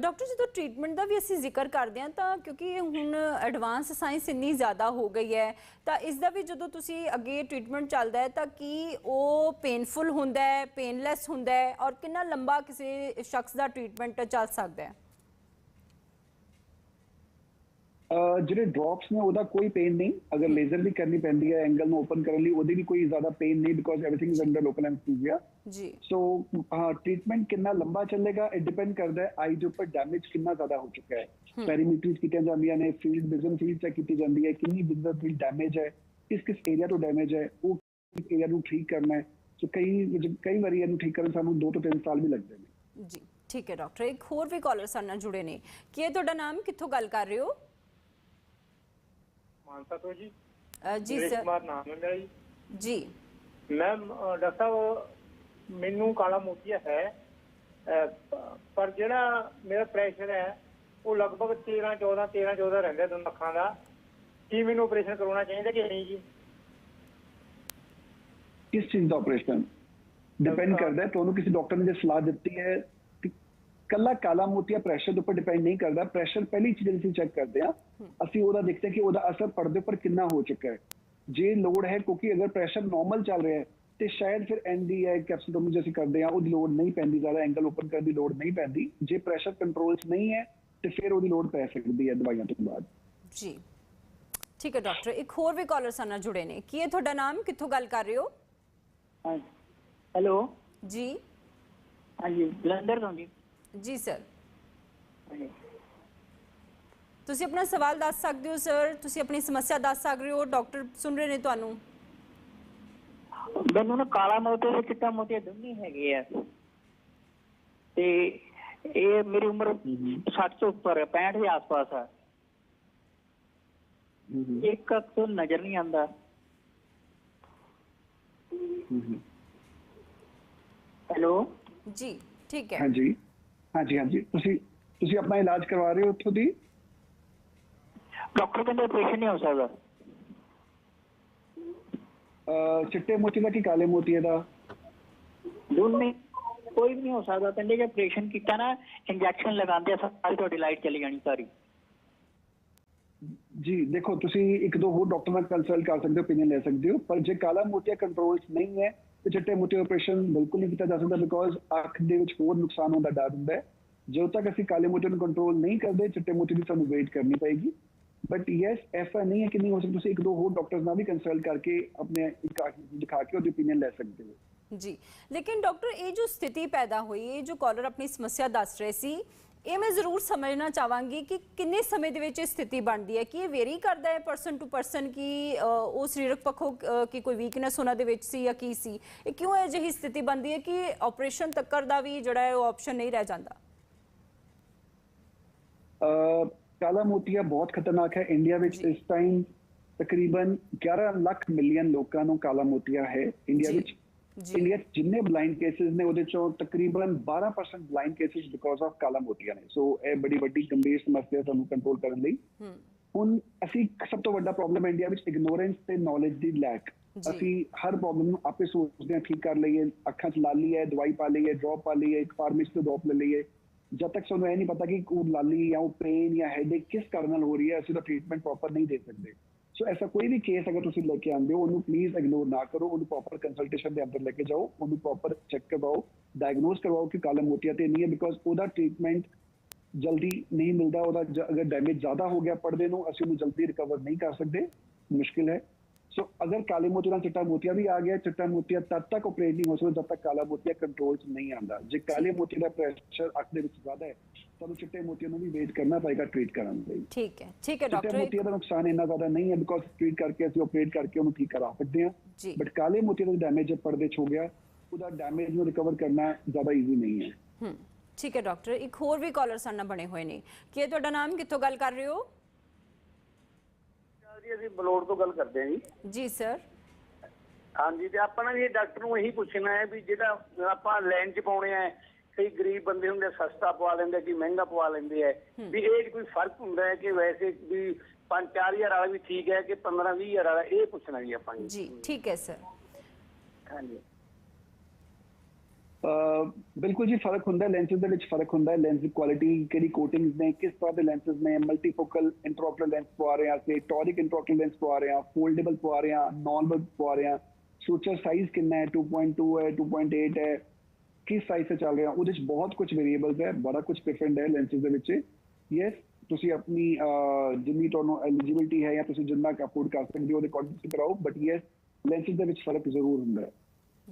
ਡਾਕਟਰ ਜਦੋਂ ਟ੍ਰੀਟਮੈਂਟ ਦਾ ਵੀ ਅਸੀਂ ਜ਼ਿਕਰ ਕਰਦੇ ਹਾਂ ਤਾਂ ਕਿਉਂਕਿ ਹੁਣ ਐਡਵਾਂਸ ਸਾਇੰਸ ਇੰਨੀ ਜ਼ਿਆਦਾ ਹੋ ਗਈ ਹੈ ਤਾਂ ਇਸ ਦਾ ਵੀ ਜਦੋਂ ਤੁਸੀਂ ਅੱਗੇ ਟ੍ਰੀਟਮੈਂਟ ਚੱਲਦਾ ਹੈ ਤਾਂ ਕੀ ਉਹ ਪੇਨਫੁਲ ਹੁੰਦਾ ਹੈ ਪੇਨਲੈਸ ਹੁੰਦਾ ਹੈ ਔਰ ਕਿੰਨਾ ਲੰਬਾ ਕਿਸੇ ਸ਼ਖਸ ਦਾ ਟ੍ਰੀਟਮੈਂਟ ਚੱਲ ਸਕਦਾ ਹੈ ਅਹ ਜਿਹੜੇ ਡ੍ਰੌਪਸ ਨੇ ਉਹਦਾ ਕੋਈ ਪੇਨ ਨਹੀਂ ਅਗਰ ਲੇਜ਼ਰ ਵੀ ਕਰਨੀ ਪੈਂਦੀ ਹੈ ਐਂਗਲ ਨੂੰ ਓਪਨ ਕਰਨ ਲਈ ਉਹਦੀ ਵੀ ਕੋਈ ਜ਼ਿਆਦਾ ਪੇਨ ਨਹੀਂ because everything is under local anaesthesia ਜੀ ਸੋ ਹਾਂ ਟ੍ਰੀਟਮੈਂਟ ਕਿੰਨਾ ਲੰਬਾ ਚੱਲੇਗਾ ਇਹ ਡਿਪੈਂਡ ਕਰਦਾ ਹੈ ਆਈ ਦੇ ਉੱਪਰ ਡੈਮੇਜ ਕਿੰਨਾ ਜ਼ਿਆਦਾ ਹੋ ਚੁੱਕਾ ਹੈ ਪੈਰੀਮੀਟਰੀਜ਼ ਕੀਤੀਆਂ ਜਾਂਦੀਆਂ ਨੇ ਫੀਲਡ ਵਿਜ਼ਨ ਫੀਲਡ ਚੈੱਕ ਕੀਤੀ ਜਾਂਦੀ ਹੈ ਕਿੰਨੀ ਵਿਜ਼ਨ ਫੀਲਡ ਡੈਮੇਜ ਹੈ ਕਿਸ ਕਿਸ ਏਰੀਆ ਤੋਂ ਡੈਮੇਜ ਹੈ ਉਹ ਏਰੀਆ ਨੂੰ ਠੀਕ ਕਰਨਾ ਹੈ ਸੋ ਕਈ ਕਈ ਵਾਰੀ ਇਹਨੂੰ ਠੀਕ ਕਰਨ ਸਾਨੂੰ 2 ਤੋਂ 3 ਸਾਲ ਵੀ ਲੱਗਦੇ ਨੇ ਜੀ ਠੀਕ ਹੈ ਡਾਕਟਰ ਇੱਕ ਹੋਰ ਵੀ ਕਾਲਰ ਸਾਡੇ ਨਾਲ ਜੁੜੇ ਨੇ ਕੀ ਇਹ ਤੁਹਾਡਾ ਨਾਮ ਕਿੱਥੋਂ ਗੱਲ ਕਰ ਰਹੇ ਹੋ ਮਾਨਸਾ ਤੋਂ ਜੀ। ਜੀ ਸਰ। ਕੁਮਾਰ ਨਾਮ ਹੈ ਮੇਰਾ ਜੀ। ਜੀ। ਮੈਂ ਡਾਕਟਰ ਸਾਹਿਬ ਮੈਨੂੰ ਕਾਲਾ ਮੋਤੀਆ ਹੈ। ਪਰ ਜਿਹੜਾ ਮੇਰਾ ਪ੍ਰੈਸ਼ਰ ਹੈ ਉਹ ਲਗਭਗ 13 14 13 14 ਰਹਿੰਦਾ ਦੋਨਾਂ ਅੱਖਾਂ ਦਾ। ਕੀ ਮੈਨੂੰ ਆਪਰੇਸ਼ਨ ਕਰਵਾਉਣਾ ਚਾਹੀਦਾ ਕਿ ਨਹੀਂ ਜੀ? ਕਿਸ ਚੀਜ਼ ਦਾ ਆਪਰੇਸ਼ਨ ਡਿਪੈਂਡ ਕਰਦਾ ਹੈ ਤੁਹਾਨੂੰ ਕਿਸੇ ਡਾਕਟਰ ਨੇ ਜੇ ਸਲਾਹ ਦਿੱਤੀ ਹੈ ਕੱਲਾ ਕਾਲਾ ਮੋਤੀਆ ਪ੍ਰੈਸ਼ਰ ਦੇ ਉੱਪਰ ਡਿਪੈਂਡ ਨਹੀਂ ਕਰਦਾ। ਪ੍ਰੈਸ਼ਰ ਪਹਿਲੀ ਚੀਜ਼ ਜਿਹੜੀ ਅਸੀਂ ਚੈੱਕ ਕਰਦੇ ਹਾਂ ਅਸੀਂ ਉਹਦਾ ਦੇਖਦੇ ਕਿ ਉਹਦਾ ਅਸਰ ਪਰਦੇ ਉੱਪਰ ਕਿੰਨਾ ਹੋ ਚੁੱਕਾ ਹੈ। ਜੇ ਲੋਡ ਹੈ ਕਿਉਂਕਿ ਅਗਰ ਪ੍ਰੈਸ਼ਰ ਨਾਰਮਲ ਚੱਲ ਰਿਹਾ ਹੈ ਤੇ ਸ਼ਾਇਦ ਫਿਰ ਐਨਡੀ ਹੈ ਕੈਪਸੂਲੋਮੀ ਜਿਵੇਂ ਅਸੀਂ ਕਰਦੇ ਹਾਂ ਉਹਦੀ ਲੋਡ ਨਹੀਂ ਪੈਂਦੀ ਜ਼ਿਆਦਾ ਐਂਗਲ ਓਪਨ ਕਰਨ ਦੀ ਲੋਡ ਨਹੀਂ ਪੈਂਦੀ। ਜੇ ਪ੍ਰੈਸ਼ਰ ਕੰਟਰੋਲ 'ਚ ਨਹੀਂ ਹੈ ਤੇ ਫਿਰ ਉਹਦੀ ਲੋਡ ਪੈ ਸਕਦੀ ਹੈ ਦਵਾਈਆਂ ਤੋਂ ਬਾਅਦ। ਜੀ। ਠੀਕ ਹੈ ਡਾਕਟਰ ਇੱਕ ਹੋਰ ਵੀ ਕਾਲਰ ਸਾਡੇ ਨਾਲ ਜੁੜੇ ਨੇ। ਕੀ ਇਹ ਤੁਹਾਡਾ ਨਾਮ? ਕਿੱਥੋਂ ਗੱਲ ਕਰ ਰਹੇ ਹੋ? ਹਾਂਜੀ। ਹੈਲੋ ਜੀ। ਹਾਂਜੀ ਜਲੰਧਰ ਤੋਂ ਜੀ। ਜੀ ਸਰ। ਤੁਸੀਂ ਆਪਣਾ ਸਵਾਲ ਦੱਸ ਸਕਦੇ ਹੋ ਸਰ ਤੁਸੀਂ ਆਪਣੀ ਸਮੱਸਿਆ ਦੱਸ ਸਕਦੇ ਹੋ? ਡਾਕਟਰ ਸੁਣ ਰਹੇ ਨੇ ਤੁਹਾਨੂੰ? ਮੈਨੂੰ ਨਾ ਕਾਲਾ ਮੋਤੀ ਤੇ ਚਿੱਟਾ ਮੋਤੀ ਦੋਨੇ ਹੈਗੇ ਆ। ਤੇ ਇਹ ਮੇਰੀ ਉਮਰ 60 ਤੋਂ ਉੱਪਰ ਹੈ 65 ਦੇ ਆਸ-ਪਾਸ ਹੈ ਇੱਕ ਅੱਖ ਤੋਂ ਨਜ਼ਰ ਨਹੀਂ ਆਉਂਦਾ। ਹੈਲੋ? ਜੀ ਠੀਕ ਹੈ। ਹਾਂਜੀ। ਹਾਂਜੀ ਹਾਂਜੀ। ਤੁਸੀਂ ਤੁਸੀਂ ਆਪਣਾ ਇਲਾਜ ਕਰਵਾ ਰਹੇ ਹੋ ਉੱਥੋਂ ਦੀ? ਡਾਕਟਰ ਕਹਿੰਦੇ ਆਪਰੇਸ਼ਨ ਨਹੀਂ ਹੋ ਸਕਦਾ। ਅਹ ਚਿੱਟੇ ਮੋਤੀ ਦਾ ਕਿ ਕਾਲੇ ਮੋਤੀ ਦਾ? ਦੋਨੇ ਕੋਈ ਵੀ ਨਹੀਂ ਹੋ ਸਕਦਾ। ਕਹਿੰਦੇ ਜੇ ਆਪਰੇਸ਼ਨ ਕੀਤਾ ਨਾ ਇੰਜੈਕਸ਼ਨ ਲਗਾਉਂਦੇ ਆ ਸਾਰੀ ਤੁਹਾਡੀ ਲਾਈਟ ਚਲੀ ਜਾਣੀ ਸਾਰੀ। ਜੀ ਦੇਖੋ ਤੁਸੀਂ ਇੱਕ ਦੋ ਹੋਰ ਡਾਕਟਰ ਨਾਲ ਕੰਸਲਟ ਕਰ ਸਕਦੇ ਹੋ opinion ਲੈ ਸਕਦੇ ਹੋ ਪਰ ਜੇ ਕਾਲਾ ਮੋਤੀਆ ਕੰਟਰੋਲ ਨਹੀਂ ਹੈ ਤੇ ਚਿੱਟੇ ਮੋਤੀ ਆਪਰੇਸ਼ਨ ਬਿਲਕੁਲ ਨਹੀਂ ਕੀਤਾ ਜਾ ਸਕਦਾ ਬਿਕੋਜ਼ ਅੱਖ ਦੇ ਵਿੱਚ ਹੋਰ ਨੁਕਸਾਨ ਹੋਣ ਦਾ ਡਰ ਹੁੰਦਾ ਹੈ। ਜਦੋਂ ਤੱਕ ਅਸੀਂ ਕਾਲੇ ਮੋਤੀ ਨੂੰ ਕੰਟਰੋਲ ਨਹੀਂ ਕਰਦੇ, ਚਿੱਟੇ ਮੋਤੀ ਦੀ ਸਾਨੂੰ ਵੇਟ ਕਰਨੀ ਪਏਗੀ। ਬਟ ਯੈਸ ਐਸਾ ਨਹੀਂ ਹੈ ਕਿ ਨਹੀਂ ਹੋ ਸਕਦਾ ਤੁਸੀਂ ਇੱਕ ਦੋ ਹੋਰ ਡਾਕਟਰਸ ਨਾਲ ਵੀ ਕੰਸਲਟ ਕਰਕੇ ਆਪਣੇ ਇੱਕ ਦਿਖਾ ਕੇ ਉਹਦੀ opinion ਲੈ ਸਕਦੇ ਹੋ। ਜੀ। ਲੇਕਿਨ ਡਾਕਟਰ ਇਹ ਜੋ ਸਥਿਤੀ ਪੈਦਾ ਹੋਈ, ਇਹ ਜੋ ਕਾਲਰ ਆਪਣੀ ਸਮੱਸਿਆ ਦੱਸ ਰਹੇ ਸੀ ਇਹ ਮੈਂ ਜ਼ਰੂਰ ਸਮਝਣਾ ਚਾਹਾਂਗੀ ਕਿ ਕਿੰਨੇ ਸਮੇਂ ਦੇ ਵਿੱਚ ਇਹ ਸਥਿਤੀ ਬਣਦੀ ਹੈ ਕਿ ਇਹ ਵੇਰੀ ਕਰਦਾ ਹੈ ਪਰਸਨ ਟੂ ਪਰਸਨ ਕਿ ਉਹ ਸਰੀਰਕ ਪੱਖੋਂ ਕਿ ਕੋਈ ਵੀਕਨੈਸ ਉਹਨਾਂ ਦੇ ਵਿੱਚ ਸੀ ਜਾਂ ਕੀ ਸੀ ਇਹ ਕਿਉਂ ਇਹ ਜਿਹੀ ਸਥਿਤੀ ਬਣਦੀ ਹੈ ਕਿ ਆਪਰੇਸ਼ਨ ਤੱਕਰ ਦਾ ਵੀ ਜਿਹੜਾ ਹੈ ਉਹ ਆਪਸ਼ਨ ਨਹੀਂ ਰਹਿ ਜਾਂਦਾ ਕਾਲਾ ਮੋਤੀਆ ਬਹੁਤ ਖਤਰਨਾਕ ਹੈ ਇੰਡੀਆ ਵਿੱਚ। ਇਸ ਟਾਈਮ ਤਕਰੀਬਨ 11 ਲੱਖ ਮਿਲੀਅਨ ਲੋਕਾਂ ਨੂੰ ਕਾਲਾ ਮੋਤੀਆ ਹੈ ਇੰਡੀਆ। ਵਿੱਚ ਇੰਡੀਆ ਜਿੰਨੇ ਬਲਾਈਂਡ ਕੇਸਿਸ ਨੇ ਉਹਦੇ ਚੋਂ ਤਕਰੀਬਨ 12% ਬਲਾਈਂਡ ਕੇਸਿਸ ਬਿਕੋਜ਼ ਆਫ ਕਾਲਾ ਮੋਤੀਆ ਨੇ। ਸੋ ਇਹ ਬੜੀ ਵੱਡੀ ਗੰਭੀਰ ਸਮੱਸਿਆ ਸਾਨੂੰ ਕੰਟਰੋਲ ਕਰਨ ਲਈ। ਹੂੰ। ਹੁਣ ਅਸੀਂ ਸਭ ਤੋਂ ਵੱਡਾ ਪ੍ਰੋਬਲਮ ਇੰਡੀਆ ਵਿੱਚ ਇਗਨੋਰੈਂਸ ਤੇ ਨੌਲੇਜ ਦੀ ਲੈਕ। ਅਸੀਂ ਹਰ ਪ੍ਰੋਬਲਮ ਨੂੰ ਆਪੇ ਸੋਚਦੇ ਹਾਂ ਠੀਕ ਕਰ ਲਈਏ ਅੱਖਾਂ 'ਚ ਲਾਲੀ ਹੈ ਦਵਾਈ ਪਾ ਲਈਏ ਡ੍ਰੌਪ ਪਾ ਲਈਏ ਇੱਕ ਫਾਰਮੇਸੀ ਤੋਂ ਡ੍ਰੌਪ ਲੈ ਲਈਏ। ਜਦ ਤੱਕ ਸਾਨੂੰ ਇਹ ਨਹੀਂ ਪਤਾ ਕਿ ਉਹ ਲਾਲੀ ਜਾਂ ਉਹ ਪੇਨ ਜਾਂ ਹੈਡੇਕ ਕਿਸ ਕਾਰਨ ਨਾਲ ਹੋ ਰਹੀ ਹੈ ਅਸੀਂ ਤਾਂ ਟ੍ਰੀਟਮੈਂਟ ਪ੍ਰੋਪਰ ਨਹੀਂ ਦੇ ਸਕਦੇ। ਸੋ ਐਸਾ ਕੋਈ ਵੀ ਕੇਸ ਅਗਰ ਤੁਸੀਂ ਲੈ ਕੇ ਆਉਂਦੇ ਹੋ ਉਹਨੂੰ ਪਲੀਜ਼ ਇਗਨੋਰ ਨਾ ਕਰੋ ਉਹਨੂੰ ਪ੍ਰੋਪਰ ਕੰਸਲਟੇਸ਼ਨ ਦੇ ਅੰਦਰ ਲੈ ਕੇ ਜਾਓ ਉਹਨੂੰ ਪ੍ਰੋਪਰ ਚੈੱਕ ਕਰਵਾਓ ਡਾਇਗਨੋਸ ਕਰਵਾਓ ਕਿ ਕਾਲਾ ਮੋਤੀਆ ਤੇ ਨਹੀਂ ਹੈ ਬਿਕੋਜ਼ ਉਹਦਾ ਟ੍ਰੀਟਮੈਂਟ ਜਲਦੀ ਨਹੀਂ ਮਿਲਦਾ ਉਹਦਾ ਅਗਰ ਡੈਮੇਜ ਜ਼ਿਆਦਾ ਹੋ ਗਿਆ ਪਰਦੇ ਨੂੰ ਅਸੀਂ ਉਹਨੂੰ ਜਲਦੀ ਰਿਕਵਰ ਨਹੀਂ ਕਰ ਸਕਦੇ ਮੁਸ਼ਕਿਲ ਹੈ ਸੋ ਅਗਰ ਕਾਲੇ ਮੋਤੀ ਨਾਲ ਚਿੱਟਾ ਮੋਤੀਆ ਵੀ ਆ ਗਿਆ ਚਿੱਟਾ ਮੋਤੀਆ ਤਦ ਤੱਕ ਆਪਰੇਟ ਨਹੀਂ ਹੋ ਸਕਦਾ ਜਦ ਤੱਕ ਕਾਲਾ ਮੋਤੀਆ ਕੰਟਰੋਲ 'ਚ ਨਹੀਂ ਆਉਂਦਾ ਜੇ ਕਾਲੇ ਮੋਤੀ ਦਾ ਪ੍ਰੈਸ਼ਰ ਅੱਖ ਦੇ ਵਿੱਚ ਜ਼ਿਆਦਾ ਹੈ ਤੁਹਾਨੂੰ ਚਿੱਟੇ ਮੋਤੀਆ ਨੂੰ ਵੀ ਵੇਟ ਕਰਨਾ ਪਏਗਾ ਟ੍ਰੀਟ ਕਰਨ ਲਈ ਠੀਕ ਹੈ ਠੀਕ ਹੈ ਚਿੱਟੇ ਡਾਕਟਰ ਮੋਤੀਆ ਦਾ ਨੁਕਸਾਨ ਇੰਨਾ ਜ਼ਿਆਦਾ ਨਹੀਂ ਹੈ ਬਿਕੋਜ਼ ਟ੍ਰੀਟ ਕਰਕੇ ਅਸੀਂ ਆਪਰੇਟ ਕਰਕੇ ਉਹਨੂੰ ਠੀਕ ਕਰਾ ਸਕਦੇ ਹਾਂ ਬਟ ਕਾਲੇ ਮੋਤੀਆ ਦਾ ਡੈਮੇਜ ਪਰਦੇ 'ਚ ਹੋ ਗਿਆ ਉਹਦਾ ਡੈਮੇਜ ਨੂੰ ਰਿਕਵਰ ਕਰਨਾ ਜ਼ਿਆਦਾ ਈਜ਼ੀ ਨਹੀਂ ਹੈ ਹੂੰ ਠੀਕ ਹੈ ਡਾਕਟਰ ਇੱਕ ਹੋਰ ਵੀ ਕਾਲਰ ਸਾਡੇ ਨਾਲ ਬਣੇ ਹੋਏ ਨੇ ਕੀ ਤੁਹਾਡਾ ਨਾਮ ਕਿੱਥੋਂ ਗੱਲ ਕਰ ਰਹੇ ਹੋ ਜੀ ਅਸੀਂ ਬਲੋੜ ਤੋਂ ਗੱਲ ਕਰਦੇ ਹਾਂ ਜੀ। ਜੀ ਸਰ। ਹਾਂਜੀ ਤੇ ਆਪਾਂ ਨੇ ਜੀ ਡਾਕਟਰ ਨੂੰ ਇਹੀ ਪੁੱਛਣਾ ਹੈ ਵੀ ਜਿਹੜਾ ਆਪਾਂ ਲਾਈਨ 'ਚ ਪਾਉਣੇ ਆ ਕਈ ਗਰੀਬ ਬੰਦੇ ਹੁੰਦੇ ਸਸਤਾ ਪਵਾ ਲੈਂਦੇ ਕਿ ਮਹਿੰਗਾ ਪਵਾ ਲੈਂਦੇ ਆ। ਵੀ ਇਹ ਕੋਈ ਫ਼ਰਕ ਹੁੰਦਾ ਹੈ ਕਿ ਵੈਸੇ ਵੀ 5-4000 ਵਾਲਾ ਵੀ ਠੀਕ ਹੈ ਕਿ 15-20000 ਵਾਲਾ ਇਹ ਪੁੱਛਣਾ ਜੀ ਆਪਾਂ ਜੀ। ਜੀ ਠੀਕ ਹੈ ਸਰ। ਹਾਂਜੀ। ਬਿਲਕੁਲ ਜੀ, ਫ਼ਰਕ ਹੁੰਦਾ ਲੈਂਸਸ ਦੇ ਵਿੱਚ ਫ਼ਰਕ ਹੁੰਦਾ ਲੈਂਸ ਦੀ ਕੁਆਲਿਟੀ ਕਿਹੜੀ ਕੋਟਿੰਗਸ ਨੇ, ਕਿਸ ਤਰ੍ਹਾਂ ਦੇ ਲੈਂਸਸ ਨੇ ਮਲਟੀਫੋਕਲ ਇੰਟਰੋਪਰਲ ਲੈਂਸ ਪਵਾ ਰਹੇ ਹਾਂ ਤੇ ਟੋਰਿਕ ਇੰਟਰੋਪਰਲ ਲੈਂਸ ਪਵਾ ਰਹੇ ਹਾਂ ਫੋਲਡੇਬਲ ਪਵਾ ਰਹੇ ਹਾਂ ਨਾਰਮਲ ਪਵਾ ਰਹੇ ਹਾਂ ਸੂਚਰ ਸਾਈਜ਼ ਕਿੰਨਾ ਹੈ 2.2 ਹੈ 2.8 ਹੈ, ਕਿਸ ਸਾਈਜ਼ ਤੇ ਚੱਲ ਰਿਹਾ, ਉਹਦੇ ਵਿੱਚ ਬਹੁਤ ਕੁਝ ਵੇਰੀਏਬਲਸ ਹੈ, ਬੜਾ ਕੁਝ ਡਿਫਰੈਂਟ ਹੈ ਲੈਂਸਸ ਦੇ ਵਿੱਚ। ਯੈਸ ਤੁਸੀਂ ਆਪਣੀ ਜਿੰਨੀ ਤੁਹਾਨੂੰ ਐਲੀਜੀਬਿਲਟੀ ਹੈ ਜਾਂ ਤੁਸੀਂ ਜਿੰਨਾ ਅਫੋਰਡ ਕਰ ਸਕਦੇ ਹੋ, ਉਹਦੇ ਅਕੋਰਡਿੰਗ ਕਰਾਓ ਬਟ ਯੈਸ ਲੈਂਸਿਸ ਦੇ ਵਿੱਚ ਫ਼ਰਕ ਜ਼ਰੂਰ ਹੁੰਦਾ ਹੈ।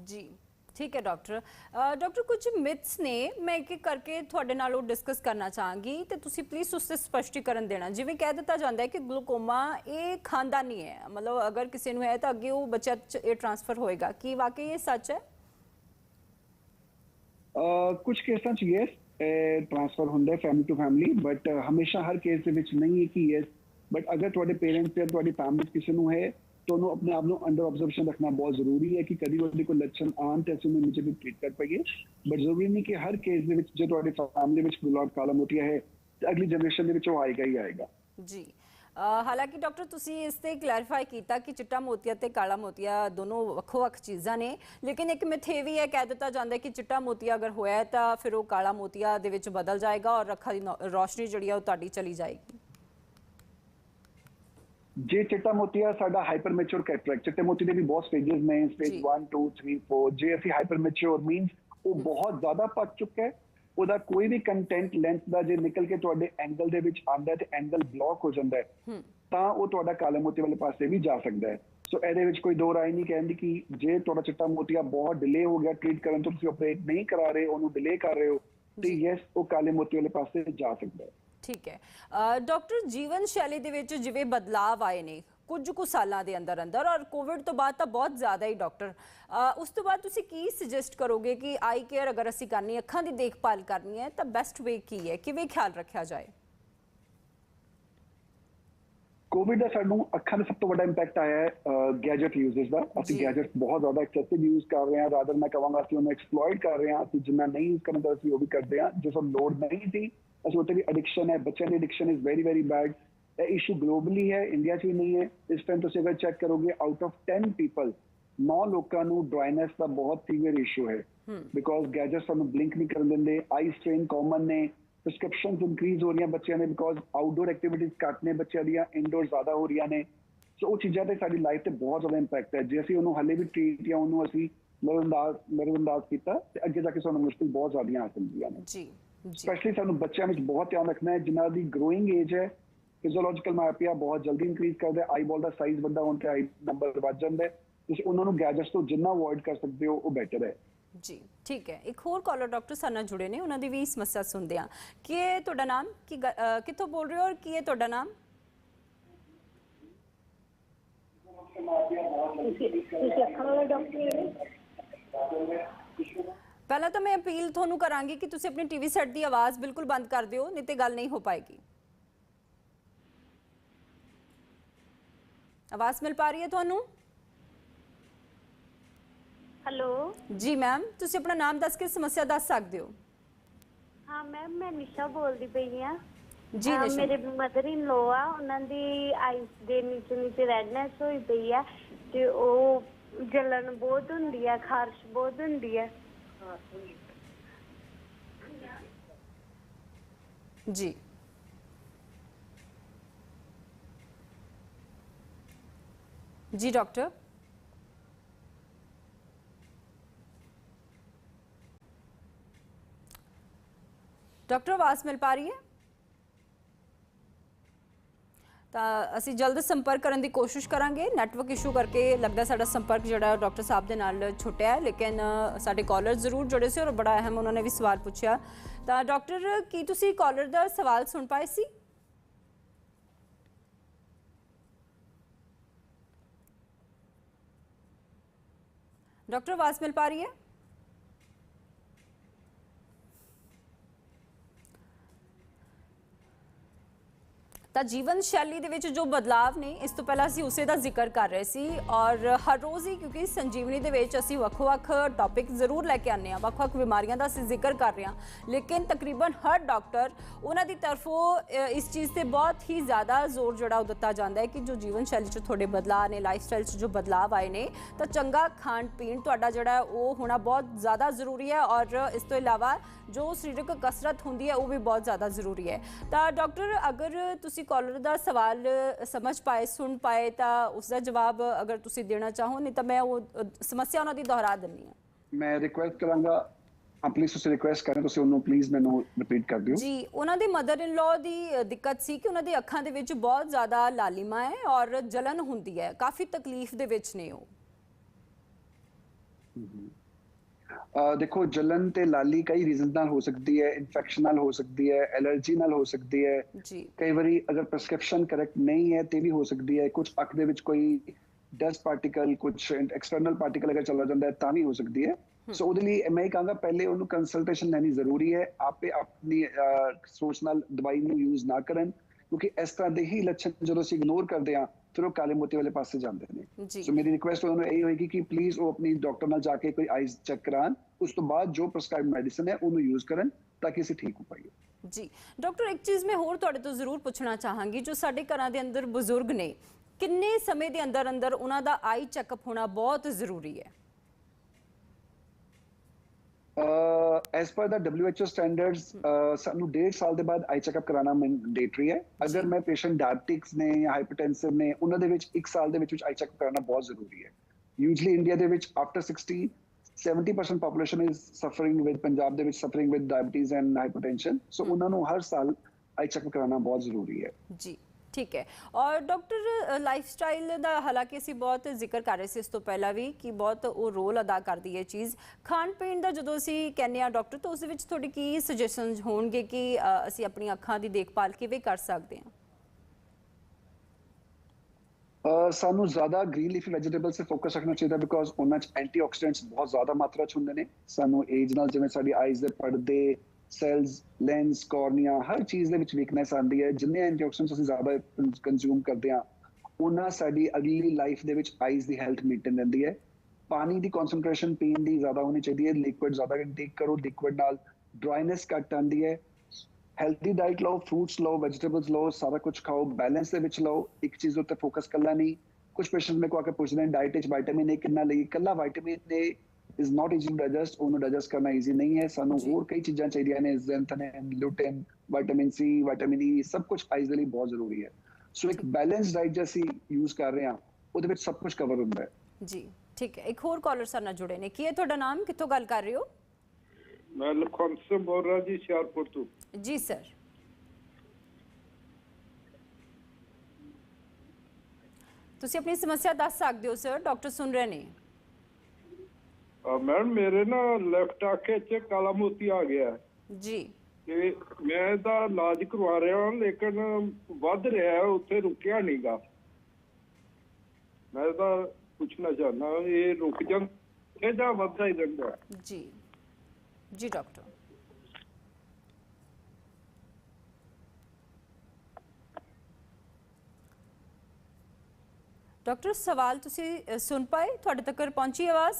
ਜੀ। ਠੀਕ ਹੈ ਡਾਕਟਰ ਅ, ਡਾਕਟਰ ਕੁਝ ਮਿਥਸ ਨੇ ਮੈਂ ਇੱਕ ਇੱਕ ਕਰਕੇ ਤੁਹਾਡੇ ਨਾਲ ਉਹ ਡਿਸਕਸ ਕਰਨਾ ਚਾਹਾਂਗੀ ਤੇ ਤੁਸੀਂ ਪਲੀਜ਼ ਉਸ ਤੇ ਸਪਸ਼ਟੀਕਰਨ ਦੇਣਾ। ਜਿਵੇਂ ਕਹਿ ਦਿੱਤਾ ਜਾਂਦਾ ਹੈ ਕਿ ਗਲੂਕੋਮਾ ਇਹ ਖਾਨਦਾਨੀ ਹੈ। ਮਤਲਬ ਅਗਰ ਕਿਸੇ ਨੂੰ ਹੈ ਤਾਂ ਅੱਗੇ ਉਹ ਬੱਚਾ 'ਚ ਇਹ ਟ੍ਰਾਂਸਫਰ ਹੋਏਗਾ। ਕੀ ਵਾਕਈ ਇਹ ਸੱਚ ਹੈ? ਅਹ ਕੁਝ ਕੇਸਾਂ 'ਚ ਯੈਸ ਟ੍ਰਾਂਸਫਰ ਹੁੰਦਾ ਹੈ ਫੈਮਿਲੀ ਟੂ ਫੈਮਿਲੀ ਬਟ ਹਮੇਸ਼ਾ ਹਰ ਕੇਸ ਦੇ ਵਿੱਚ ਨਹੀਂ ਹੈ ਕਿ ਯੈਸ ਬਟ ਅਗਰ ਤੁਹਾਡੇ ਪੇਰੈਂਟਸ ਜਾਂ ਤੁਹਾਡੀ ਫੈਮਿਲੀ 'ਚ ਕਿਸੇ ਨੂੰ ਹੈ ਤੁਹਾਨੂੰ ਆਪਣੇ ਆਪ ਨੂੰ ਅੰਡਰ ਆਬਜ਼ਰਵੇਸ਼ਨ ਰੱਖਣਾ ਬਹੁਤ ਜ਼ਰੂਰੀ ਹੈ ਕਿ ਕਦੀ ਉਹਦੇ ਕੋਈ ਲੱਛਣ ਆਉਣ ਤੇ ਅਸੀਂ ਉਹਨੂੰ ਇਮੀਡੀਏਟਲੀ ਟ੍ਰੀਟ ਕਰ ਪਾਈਏ ਬਟ ਜ਼ਰੂਰੀ ਨਹੀਂ ਕਿ ਹਰ ਕੇਸ ਦੇ ਵਿੱਚ ਜੇ ਤੁਹਾਡੀ ਫੈਮਿਲੀ ਵਿੱਚ ਬਲੌਡ ਕਾਲਾ ਮੋਤੀਆ ਹੈ ਅਗਲੀ ਜਨਰੇਸ਼ਨ ਦੇ ਵਿੱਚ ਉਹ ਆਏਗਾ ਹੀ ਆਏਗਾ ਜੀ ਹਾਲਾਂਕਿ ਡਾਕਟਰ ਤੁਸੀਂ ਇਸ ਤੇ ਕਲੈਰੀਫਾਈ ਕੀਤਾ ਕਿ ਚਿੱਟਾ ਮੋਤੀਆ ਤੇ ਕਾਲਾ ਮੋਤੀਆ ਦੋਨੋਂ ਵੱਖੋ-ਵੱਖ ਚੀਜ਼ਾਂ ਨੇ ਲੇਕਿਨ ਇੱਕ ਮਿਥ ਇਹ ਵੀ ਹੈ ਕਹਿ ਦਿੱਤਾ ਜਾਂਦਾ ਕਿ ਚਿੱਟਾ ਮੋਤੀਆ ਅਗਰ ਹੋਇਆ ਤਾਂ ਫਿਰ ਉਹ ਕਾਲਾ ਮੋਤੀਆ ਦੇ ਵਿੱਚ ਬਦਲ ਜਾਏਗਾ ਔਰ ਅੱਖਾਂ ਦੀ ਨੌ- ਜਿਹੜੀ ਆ ਉਹ ਤੁਹਾਡੀ ਚਲੀ ਜਾਏਗੀ ਜੇ ਚਿੱਟਾ ਮੋਤੀਆ ਸਾਡਾ ਹਾਈਪਰ ਮੈਚੁਰ ਕੈਟਰੈਕਟ ਚਿੱਟੇ ਮੋਤੀ ਦੇ ਵੀ ਬਹੁਤ ਸਟੇजेस ਨੇ ਸਟੇਜ ਜੀ। 1 2 3 4 ਜੇ ਅਸੀਂ ਹਾਈਪਰ ਮੈਚੁਰ ਮੀਨਸ ਉਹ ਬਹੁਤ ਜ਼ਿਆਦਾ ਪੱਕ ਚੁੱਕਾ ਹੈ। ਉਹਦਾ ਕੋਈ ਵੀ ਕੰਟੈਂਟ ਲੈਂਸ ਦਾ ਜੇ ਨਿਕਲ ਕੇ ਤੁਹਾਡੇ ਐਂਗਲ ਦੇ ਵਿੱਚ ਆਂਦਾ ਤੇ ਐਂਗਲ ਬਲੌਕ ਹੋ ਜਾਂਦਾ ਹੈ ਤਾਂ ਉਹ ਤੁਹਾਡਾ ਕਾਲੇ ਮੋਤੀ ਵਾਲੇ ਪਾਸੇ ਵੀ ਜਾ ਸਕਦਾ ਹੈ। ਸੋ ਇਹਦੇ ਵਿੱਚ ਕੋਈ ਦੋ ਰਾਏ ਨਹੀਂ ਕਹਿੰਦੀ ਕਿ ਜੇ ਤੁਹਾਡਾ ਚਿੱਟਾ ਮੋਤੀਆ ਬਹੁਤ ਡਿਲੇ ਹੋ ਗਿਆ ਟ੍ਰੀਟ ਕਰਨ ਤੋਂ ਤੁਸੀਂ ਆਪਰੇਟ ਨਹੀਂ ਕਰਾ ਰਹੇ ਉਹਨੂੰ ਡਿਲੇ ਕਰ ਰਹੇ ਹੋ ਤੇ ਯੈਸ ਉਹ ਕਾਲੇ ਮੋਤੀ ਵਾਲੇ ਪਾਸੇ ਜਾ ਸਕਦਾ ਹੈ। ਠੀਕ ਹੈ। ਡਾਕਟਰ ਜੀਵਨ ਸ਼ੈਲੀ ਦੇ ਵਿੱਚ ਜਿਵੇਂ ਬਦਲਾਵ ਆਏ ਨੇ ਕੁਝ ਕੁ ਸਾਲਾਂ ਦੇ ਅੰਦਰ ਅੰਦਰ ਔਰ ਕੋਵਿਡ ਤੋਂ ਬਾਅਦ ਤਾਂ ਬਹੁਤ ਜ਼ਿਆਦਾ ਹੀ ਡਾਕਟਰ। ਉਸ ਤੋਂ ਬਾਅਦ ਤੁਸੀਂ ਕੀ ਸੁਜੈਸਟ ਕਰੋਗੇ ਕਿ ਆਈ ਕੇਅਰ ਅਗਰ ਅਸੀਂ ਕਰਨੀ ਅੱਖਾਂ ਦੀ ਦੇਖਭਾਲ ਕਰਨੀ ਹੈ ਤਾਂ ਬੈਸਟ ਵੇ ਕੀ ਹੈ? ਕਿਵੇਂ ਖਿਆਲ ਰੱਖਿਆ ਜਾਏ? ਕੋਵਿਡ ਦਾ ਸਾਨੂੰ ਅੱਖਾਂ ਤੇ ਸਭ ਤੋਂ ਵੱਡਾ ਇੰਪੈਕਟ ਆਇਆ ਹੈ ਗੈਜਟ ਯੂਜ਼ਸ ਦਾ। ਅਸੀਂ ਜੀ। ਗੈਜਟ ਬਹੁਤ ਜ਼ਿਆਦਾ ਐਕਸੈਸਿਵ ਯੂਜ਼ ਕਰ ਰਹੇ ਹਾਂ। ਰਾਦਰ ਮੈਂ ਕਹਾਂਗਾ ਅਸੀਂ ਉਹਨੂੰ ਐਕਸਪਲੋਇਟ ਕਰ ਰਹੇ ਹਾਂ। ਅਸੀਂ ਜਿੰਨਾ ਨਹੀਂ ਕਰਨਾ ਅਸੀਂ ਉਹ ਵੀ ਕਰਦੇ ਹਾਂ। ਜਿਸ ਨੂੰ ਲੋਡ ਨਹੀਂ ਸੀ ਅਸੀਂ ਵੀ ਐਡਿਕਸ਼ਨ ਹੈ ਬੱਚਿਆਂ ਦੀ addiction is very very bad ਇਹ ਇਸ਼ੂ ਗਲੋਬਲੀ ਹੈ ਇੰਡੀਆ 'ਚ ਵੀ ਨਹੀਂ ਹੈ। ਇਸ ਟਾਈਮ ਤੁਸੀਂ ਅਗਰ ਚੈੱਕ ਕਰੋਗੇ ਆਊਟ ਆਫ 10 ਪੀਪਲ 9 ਲੋਕਾਂ ਨੂੰ ਡਰਾਈਨੈਸ ਦਾ ਬਹੁਤ ਸੀਵੀਅਰ ਇਸ਼ੂ ਹੈ। ਬਿਕੋਜ਼ ਗੈਜਟ ਸਾਨੂੰ ਬਲਿੰਕ ਨਹੀਂ ਕਰਨ ਦਿੰਦੇ ਆਈ ਸਟ੍ਰੇਨ ਕਾਮਨ ਨੇ ਪ੍ਰਸਕ੍ਰਿਪਸ਼ਨਸ ਇਨਕਰੀਜ਼ ਹੋ ਰਹੀਆਂ ਬੱਚਿਆਂ ਦੇ ਬਿਕੋਜ਼ ਆਊਟਡੋਰ ਐਕਟੀਵਿਟੀਜ਼ ਘੱਟ ਨੇ ਬੱਚਿਆਂ ਦੀਆਂ ਇਨਡੋਰ ਜ਼ਿਆਦਾ ਹੋ ਰਹੀਆਂ ਨੇ। ਸੋ ਉਹ ਚੀਜ਼ਾਂ ਤੇ ਸਾਡੀ ਲਾਈਫ ਤੇ ਬਹੁਤ ਜ਼ਿਆਦਾ ਇੰਪੈਕਟ ਹੈ। ਜੇ ਅਸੀਂ ਉਹਨੂੰ ਹੱਲੇ ਵੀ ਟ੍ਰੀਟ ਜਾਂ ਉਹਨੂੰ ਅਸੀਂ ਨਜ਼ਰਅੰਦਾਜ਼ ਨਜ਼ਰਅੰਦਾਜ਼ ਕੀਤਾ ਤੇ ਅੱਗੇ ਜਾ ਕੇ ਸਾਨੂੰ ਮੁਸ਼ਕਿਲ ਬਹੁਤ ਜ਼ਿਆਦੀਆਂ ਆ ਸਕਦੀਆਂ ਨੇ। ਜੀ। ਸਪੈਸ਼ਲੀ ਸਾਨੂੰ ਬੱਚਿਆਂ ਵਿੱਚ ਬਹੁਤ ਧਿਆਨ ਰੱਖਣਾ ਹੈ ਜਿਨ੍ਹਾਂ ਦੀ ਗਰੋਇੰਗ ਏਜ ਹੈ ਫਿਜ਼ੀਓਲੋਜੀਕਲ ਮਾਇਓਪੀਆ ਬਹੁਤ ਜਲਦੀ ਇਨਕਰੀਜ਼ ਕਰਦਾ ਹੈ ਆਈਬਾਲ ਦਾ ਸਾਈਜ਼ ਵੱਡਾ ਹੋਣ ਤੇ ਆਈ ਨੰਬਰ ਵੱਧ ਜਾਂਦਾ ਹੈ ਤੁਸੀਂ ਉਹਨਾਂ ਨੂੰ ਗੈਜਟਸ ਤੋਂ ਜਿੰਨਾ ਅਵੋਇਡ ਕਰ ਸਕਦੇ ਹੋ ਉਹ ਬੈਟਰ ਹੈ। ਜੀ ਠੀਕ ਹੈ। ਇੱਕ ਹੋਰ ਕਾਲਰ ਡਾਕਟਰ ਸਾਡੇ ਨਾਲ ਜੁੜੇ ਨੇ ਉਹਨਾਂ ਦੀ ਵੀ ਸਮੱਸਿਆ ਸੁਣਦੇ ਆ ਕੀ ਇਹ ਤੁਹਾਡਾ ਨਾਮ? ਕੀ ਕਿੱਥੋਂ ਬੋਲ ਰਹੇ ਹੋ ਔਰ ਕੀ ਹੈ ਤੁਹਾਡਾ ਨਾਮ? ਤੁਸੀਂ ਅੱਖਾਂ ਵਾਲੇ ਡਾਕਟਰ ਹੋ ਪਹਿਲਾਂ ਤਾਂ ਮੈਂ ਅਪੀਲ ਤੁਹਾਨੂੰ ਕਰਾਂਗੀ ਕਿ ਤੁਸੀਂ ਆਪਣੀ ਟੀਵੀ ਸੈੱਟ ਦੀ ਆਵਾਜ਼ ਬਿਲਕੁਲ ਬੰਦ ਕਰ ਦਿਓ ਨਹੀਂ ਤੇ ਗੱਲ ਨਹੀਂ ਹੋ ਪਾਏਗੀ। ਆਵਾਜ਼ ਮਿਲ ਪਾ ਰਹੀ ਹੈ ਤੁਹਾਨੂੰ? ਹੈਲੋ। ਜੀ ਮੈਮ ਤੁਸੀਂ ਆਪਣਾ ਨਾਮ ਦੱਸ ਕੇ ਸਮੱਸਿਆ ਦੱਸ ਸਕਦੇ ਹੋ? ਹਾਂ ਮੈਮ ਮੈਂ ਨਿਸ਼ਾ ਬੋਲਦੀ ਪਈ ਆ ਜੀ ਨਿਸ਼ਾ। ਮੇਰੇ ਮਦਰ ਇਨ ਲੋ ਆ ਉਹਨਾਂ ਦੀ ਆਈਸ ਦੇ ਨੀਚੇ ਨੀਚੇ ਰੈਡਨੈਸ ਹੋਈ ਪਈ ਆ ਤੇ ਉਹ ਜਲਨ ਬਹੁਤ ਹੁੰਦੀ ਆ ਖਾਰਸ਼ ਬਹੁਤ ਹੁੰਦੀ ਆ। ਜੀ ਜੀ ਡਾਕਟਰ ਡਾਕਟਰ ਆਵਾਜ਼ ਮਿਲ ਪਾ ਰਹੀ ਹੈ ਤਾਂ ਅਸੀਂ ਜਲਦ ਸੰਪਰਕ ਕਰਨ ਦੀ ਕੋਸ਼ਿਸ਼ ਕਰਾਂਗੇ। ਨੈਟਵਰਕ ਇਸ਼ੂ ਕਰਕੇ ਲੱਗਦਾ ਸਾਡਾ ਸੰਪਰਕ ਜਿਹੜਾ ਡਾਕਟਰ ਸਾਹਿਬ ਦੇ ਨਾਲ ਛੁੱਟਿਆ ਹੈ, ਲੇਕਿਨ ਸਾਡੇ ਕਾਲਰ ਜ਼ਰੂਰ ਜੁੜੇ ਸੀ ਔਰ ਬੜਾ ਅਹਿਮ ਉਹਨਾਂ ਨੇ ਵੀ ਸਵਾਲ ਪੁੱਛਿਆ। ਤਾਂ ਡਾਕਟਰ, ਕੀ ਤੁਸੀਂ ਕਾਲਰ ਦਾ ਸਵਾਲ ਸੁਣ ਪਾਏ ਸੀ? ਡਾਕਟਰ, ਆਵਾਜ਼ ਮਿਲ ਪਾ ਰਹੀ ਹੈ? ਤਾਂ ਜੀਵਨ ਸ਼ੈਲੀ ਦੇ ਵਿੱਚ ਜੋ ਬਦਲਾਵ ਨੇ ਇਸ ਤੋਂ ਪਹਿਲਾਂ ਅਸੀਂ ਉਸੇ ਦਾ ਜ਼ਿਕਰ ਕਰ ਰਹੇ ਸੀ ਔਰ ਹਰ ਰੋਜ਼ ਹੀ ਕਿਉਂਕਿ ਸੰਜੀਵਨੀ ਦੇ ਵਿੱਚ ਅਸੀਂ ਵੱਖ-ਵੱਖ ਟੌਪਿਕ ਜ਼ਰੂਰ ਲੈ ਕੇ ਆਉਂਦੇ ਹਾਂ ਵੱਖ-ਵੱਖ ਬਿਮਾਰੀਆਂ ਦਾ ਅਸੀਂ ਜ਼ਿਕਰ ਕਰ ਰਹੇ ਹਾਂ। ਲੇਕਿਨ ਤਕਰੀਬਨ ਹਰ ਡਾਕਟਰ ਉਹਨਾਂ ਦੀ ਤਰਫੋਂ ਅ, ਇਸ ਚੀਜ਼ ਤੇ ਬਹੁਤ ਹੀ ਜ਼ਿਆਦਾ ਜ਼ੋਰ ਜਿਹੜਾ ਉਹ ਦਿੱਤਾ ਜਾਂਦਾ ਹੈ ਕਿ ਜੋ ਜੀਵਨ ਸ਼ੈਲੀ 'ਚ ਤੁਹਾਡੇ ਬਦਲਾਅ ਨੇ ਲਾਈਫ ਸਟਾਈਲ 'ਚ ਜੋ ਬਦਲਾਅ ਆਏ ਨੇ ਤਾਂ ਚੰਗਾ ਖਾਣ ਪੀਣ ਤੁਹਾਡਾ ਜਿਹੜਾ ਹੈ ਉਹ ਹੋਣਾ ਬਹੁਤ ਜ਼ਿਆਦਾ ਜ਼ਰੂਰੀ ਹੈ ਔਰ ਇਸ ਤੋਂ ਇਲਾਵਾ ਜੋ ਸਰੀਰਕ ਕਸਰਤ ਹੁੰਦੀ ਹੈ ਉਹ ਵੀ ਬਹੁਤ ਜ਼ਿਆਦਾ ਜ਼ਰੂਰੀ ਹੈ। ਤਾਂ ਡਾਕਟਰ ਅਗਰ ਤੁਸੀਂ ਕਾਲਰ ਦਾ ਸਵਾਲ ਸਮਝ ਪਾਏ ਸੁਣ ਪਾਏ ਤਾਂ ਉਸ ਦਾ ਜਵਾਬ ਅਗਰ ਤੁਸੀਂ ਦੇਣਾ ਚਾਹੋ ਨਹੀਂ ਤਾਂ ਮੈਂ ਉਹ ਸਮੱਸਿਆ ਉਹਨਾਂ ਦੀ ਦੁਹਰਾ ਦਿੰਨੀ ਹਾਂ। ਮੈਂ ਰਿਕੁਐਸਟ ਕਰਾਂਗਾ ਪਲੀਜ਼ ਤੁਸੀਂ ਰਿਕੁਐਸਟ ਕরেন ਤੁਸੀਂ ਉਹਨੂੰ ਪਲੀਜ਼ ਮੈਨੂੰ ਰਿਪੀਟ ਕਰ ਦਿਓ। ਜੀ ਉਹਨਾਂ ਦੇ ਮਦਰ ਇਨ ਲਾ ਦੀ ਦਿੱਕਤ ਸੀ ਕਿ ਉਹਨਾਂ ਦੀ ਅੱਖਾਂ ਦੇ ਵਿੱਚ ਬਹੁਤ ਜ਼ਿਆਦਾ ਲਾਲਿਮਾ ਹੈ ਔਰ ਜਲਨ ਹੁੰਦੀ ਹੈ ਕਾਫੀ ਤਕਲੀਫ ਦੇ ਵਿੱਚ ਨੇ ਉਹ। ਦੇਖੋ ਜਲਨ ਤੇ ਲਾਲੀ ਕਈ ਰੀਜ਼ਨ ਨਾਲ ਹੋ ਸਕਦੀ ਹੈ ਇਨਫੈਕਸ਼ਨ ਨਾਲ ਹੋ ਸਕਦੀ ਹੈ ਐਲਰਜੀ ਨਾਲ ਹੋ ਸਕਦੀ ਹੈ। ਜੀ। ਕਈ ਵਾਰੀ ਅਗਰ ਪ੍ਰੈਸਕ੍ਰਿਪਸ਼ਨ ਕਰੈਕਟ ਨਹੀਂ ਹੈ ਤੇ ਵੀ ਹੋ ਸਕਦੀ ਹੈ। ਕੁਝ ਅੱਖ ਦੇ ਵਿੱਚ ਕੋਈ ਡਸਟ ਪਾਰਟੀਕਲ ਕੁਝ ਐਕਸਟਰਨਲ ਪਾਰਟੀਕਲ ਅਗਰ ਚਲਾ ਜਾਂਦਾ ਹੈ ਤਾਂ ਵੀ ਹੋ ਸਕਦੀ ਹੈ। ਸੋ ਉਹਦੇ ਲਈ ਮੈਂ ਇਹ ਕਹਾਂਗਾ ਪਹਿਲੇ ਉਹਨੂੰ ਕੰਸਲਟੇਸ਼ਨ ਲੈਣੀ ਜ਼ਰੂਰੀ ਹੈ। ਆਪੇ ਆਪਣੀ ਸੋਚ ਨਾਲ ਦਵਾਈ ਨੂੰ ਯੂਜ਼ ਨਾ ਕਰਨ ਕਿਉਂਕਿ ਇਸ ਤਰ੍ਹਾਂ ਦੇ ਹੀ ਲੱਛਣ ਜਦੋਂ ਅਸੀਂ ਇਗਨੋਰ ਕਰਦੇ ਹਾਂ ਫਿਰ ਉਹ ਕਾਲੇ ਮੋਤੀ ਵਾਲੇ ਪਾਸੇ ਜਾਂਦੇ ਨੇ। ਸੋ ਮੇਰੀ ਰਿਕੁਐਸਟ ਉਹਨਾਂ ਨੂੰ ਇਹ ਹੋਏਗੀ ਕਿ ਪਲੀਜ਼ ਉਹ ਆਪਣੀ ਡਾਕਟਰ ਨਾਲ ਜਾ ਕੇ ਕੋਈ ਆਈਜ਼ ਚੈੱਕ ਕਰਾਉਣ। ਉਸ ਤੋਂ ਬਾਅਦ ਜੋ ਪ੍ਰਸਕ੍ਰਾਈਬ ਮੈਡੀਸਨ ਹੈ ਉਹਨੂੰ ਯੂਜ਼ ਕਰਨ ਤਾਂ ਕਿ ਅਸੀਂ ਠੀਕ ਹੋ ਪਾਈਏ। ਜੀ। ਡਾਕਟਰ ਇੱਕ ਚੀਜ਼ ਮੈਂ ਹੋਰ ਤੁਹਾਡੇ ਤੋਂ ਜ਼ਰੂਰ ਪੁੱਛਣਾ ਚਾਹਾਂਗੀ ਜੋ ਸਾਡੇ ਘਰਾਂ ਦੇ ਅੰਦਰ ਬਜ਼ੁਰਗ ਨੇ ਕਿੰਨੇ ਸਮੇਂ ਦੇ ਅੰਦਰ ਅੰਦਰ ਉਹਨਾਂ ਦਾ ਆਈ ਚੈੱਕਅਪ ਹੋਣਾ ਬਹੁਤ ਜ਼ਰੂਰੀ ਹੈ? As per the WHO standards ਸਾਨੂੰ 1.5 ਸਾਲ ਦੇ ਬਾਅਦ ਆਈ ਚੈੱਕਅਪ ਕਰਾਉਣਾ ਮੈਂਡੇਟਰੀ ਹੈ। ਅਗਰ ਮੈਂ ਪੇਸ਼ੈਂਟ ਡਾਇਬਟਿਕਸ ਨੇ ਜਾਂ ਹਾਈਪਰਟੈਂਸਿਵ ਨੇ ਉਹਨਾਂ ਦੇ ਵਿੱਚ 1 ਸਾਲ ਦੇ ਵਿੱਚ ਵਿੱਚ ਆਈ ਚੈੱਕਅਪ ਕਰਾਉਣਾ ਬਹੁਤ ਜ਼ਰੂਰੀ ਹੈ। ਯੂਜੂਲੀ ਇੰਡੀਆ ਦੇ ਵਿੱਚ after 60 70% population is suffering with Punjab ਦੇ ਵਿੱਚ suffering with diabetes and hypertension so ਉਹਨਾਂ ਨੂੰ ਹਰ ਸਾਲ ਆਈ ਚੈੱਕਅਪ ਕਰਾਉਣਾ ਬਹੁਤ ਜ਼ਰੂਰੀ ਹੈ। ਜੀ। ਠੀਕ ਹੈ। ਔਰ ਡਾਕਟਰ ਲਾਈਫਸਟਾਈਲ ਦਾ ਹਾਲਾਂਕਿ ਅਸੀਂ ਬਹੁਤ ਜ਼ਿਕਰ ਕਰ ਰਹੇ ਸੀ ਇਸ ਤੋਂ ਪਹਿਲਾਂ ਵੀ ਕਿ ਬਹੁਤ ਉਹ ਰੋਲ ਅਦਾ ਕਰਦੀ ਹੈ ਚੀਜ਼। ਖਾਣ ਪੀਣ ਦਾ ਜਦੋਂ ਅਸੀਂ ਕਹਿੰਦੇ ਆ ਡਾਕਟਰ, ਤਾਂ ਉਸ ਵਿੱਚ ਤੁਹਾਡੇ ਕੀ ਸੁਜੈਸ਼ਨਸ ਹੋਣਗੇ ਕਿ ਅਸੀਂ ਆਪਣੀ ਅੱਖਾਂ ਦੀ ਦੇਖਭਾਲ ਕਿਵੇਂ ਕਰ ਸਕਦੇ ਹਾਂ? ਸਾਨੂੰ ਜ਼ਿਆਦਾ ਗ੍ਰੀਨ ਲੀਫੀ ਵੈਜੀਟੇਬਲਸ ਤੇ ਫੋਕਸ ਰੱਖਣਾ ਚਾਹੀਦਾ ਬਿਕੋਜ਼ ਉਹਨਾਂ ਚ ਐਂਟੀਆਕਸੀਡੈਂਟਸ ਬਹੁਤ ਜ਼ਿਆਦਾ ਮਾਤਰਾ ਚ ਹੁੰਦੇ ਨੇ। ਸਾਨੂੰ ਏਜ ਨਾਲ ਜਿਵੇਂ ਸਾਡੀ ਆਈਜ਼ ਦੇ ਪਰਦੇ ਸੈਲਸ ਲੈਂਸ ਕਾਰਨੀਆ ਹਰ ਚੀਜ਼ ਦੇ ਵਿੱਚ ਵੀਕਨੈਸ ਆਉਂਦੀ ਹੈ। ਜਿੰਨੇ ਐਂਟੀਆਕਸੀਡੈਂਟਸ ਅਸੀਂ ਜ਼ਿਆਦਾ ਕੰਜ਼ਿਊਮ ਕਰਦੇ ਹਾਂ, ਉਹਨਾਂ ਸਾਡੀ ਅਗਲੀ ਲਾਈਫ ਦੇ ਵਿੱਚ ਆਈਜ਼ ਦੀ ਹੈਲਥ ਮੇਨਟੇਨ ਰਹਿੰਦੀ ਹੈ। ਪਾਣੀ ਦੀ ਕਨਸੈਂਟ੍ਰੇਸ਼ਨ ਪੀਣ ਦੀ ਜ਼ਿਆਦਾ ਹੋਣੀ ਚਾਹੀਦੀ ਹੈ। ਲਿਕੁਇਡ ਜ਼ਿਆਦਾ ਇਨਟੇਕ ਕਰੋ ਲਿਕੁਇਡ ਨਾਲ। ਡਰਾਈਨੈਸ ਘੱਟ ਆਉਂਦੀ ਹੈ। ਹੈਲਥੀ ਡਾਈਟ ਲਓ ਫਰੂਟਸ ਲਓ ਵੈਜੀਟੇਬਲਸ ਲਓ, ਸਾਰਾ ਕੁਝ ਖਾਓ ਬੈਲੈਂਸ ਦੇ ਵਿੱਚ ਲਓ। ਇੱਕ ਚੀਜ਼ ਉੱਤੇ ਫੋਕਸ ਕਰਨਾ ਨਹੀਂ। ਕੁਝ ਪੇਸ਼ੈਂਟ ਮੇਰੇ ਕੋ ਆ ਕੇ ਪੁੱਛਦੇ ਨੇ ਡਾਈਟ ਵਿੱਚ ਵਿਟਾਮਿਨ ਏ ਕਿੰਨਾ ਲਈ? ਕੱਲਾ vitamin A is not easy to digest ਉਹਨੂੰ ਡਾਈਜੈਸਟ ਕਰਨਾ ਈਜ਼ੀ ਨਹੀਂ ਹੈ। ਸਾਨੂੰ। ਹੋਰ ਕਈ ਚੀਜ਼ਾਂ ਚਾਹੀਦੀਆਂ ਨੇ ਜ਼ੈਂਥਨਿਨ ਲੂਟਿਨ ਵਿਟਾਮਿਨ ਸੀ ਵਿਟਾਮਿਨ ਈ ਸਭ ਕੁਝ ਆਈਜ਼ ਦੇ ਲਈ ਬਹੁਤ ਜ਼ਰੂਰੀ ਹੈ। ਸੋ ਇੱਕ ਬੈਲੈਂਸ ਡਾਈਟ ਜੇ ਅਸੀਂ ਯੂਜ਼ ਕਰ ਰਹੇ ਹਾਂ ਉਹਦੇ ਵਿੱਚ ਸਭ ਕੁਝ ਕਵਰ ਹੁੰਦਾ ਹੈ। ਜੀ ਠੀਕ ਹੈ। ਇੱਕ ਹੋਰ ਕਾਲਰ ਸਾਡੇ ਨਾਲ ਜੁੜੇ ਨੇ। ਕੀ ਹੈ ਤੁਹਾਡਾ ਨਾਮ? ਕਿੱਥੋਂ ਗੱਲ ਕਰ ਰਹੇ ਹੋ? ਮੈਂ ਲਖਵੰਤ ਸਿੰਘ ਬੋਲ ਰਿਹਾ ਜੀ ਹੁਸ਼ਿਆਰਪੁਰ ਤੋਂ। ਜੀ ਸਰ। ਤੁਸੀਂ ਆਪਣੀ ਸਮੱਸਿਆ ਦੱਸ ਸਕਦੇ ਹੋ ਸਰ। ਡਾਕਟਰ ਸੁਣ ਰਹੇ ਨੇ। ਮੈਡਮ ਮੇਰੇ ਨਾ ਲੈਫਟ ਅੱਖ 'ਚ ਕਾਲਾ ਮੋਤੀ ਆ ਗਿਆ। ਜੀ। ਤੇ ਮੈਂ ਇਹਦਾ ਇਲਾਜ ਕਰਵਾ ਰਿਹਾ ਲੇਕਿਨ ਵੱਧ ਰਿਹਾ ਹੈ, ਉੱਥੇ ਰੁਕਿਆ ਨਹੀਂਗਾ ਮੈਂ ਤਾਂ ਪੁੱਛਣਾ ਚਾਹੁੰਦਾ ਇਹ ਰੁਕ ਜਾਂ ਇਹਦਾ ਵੱਧਦਾ ਹੀ ਰਹਿੰਦਾ? ਜੀ। ਜੀ ਡਾਕਟਰ ਡਾਕਟਰ ਸਵਾਲ ਤੁਸੀਂ ਸੁਣ ਪਾਏ? ਤੁਹਾਡੇ ਤੱਕ ਪਹੁੰਚੀ ਆਵਾਜ਼?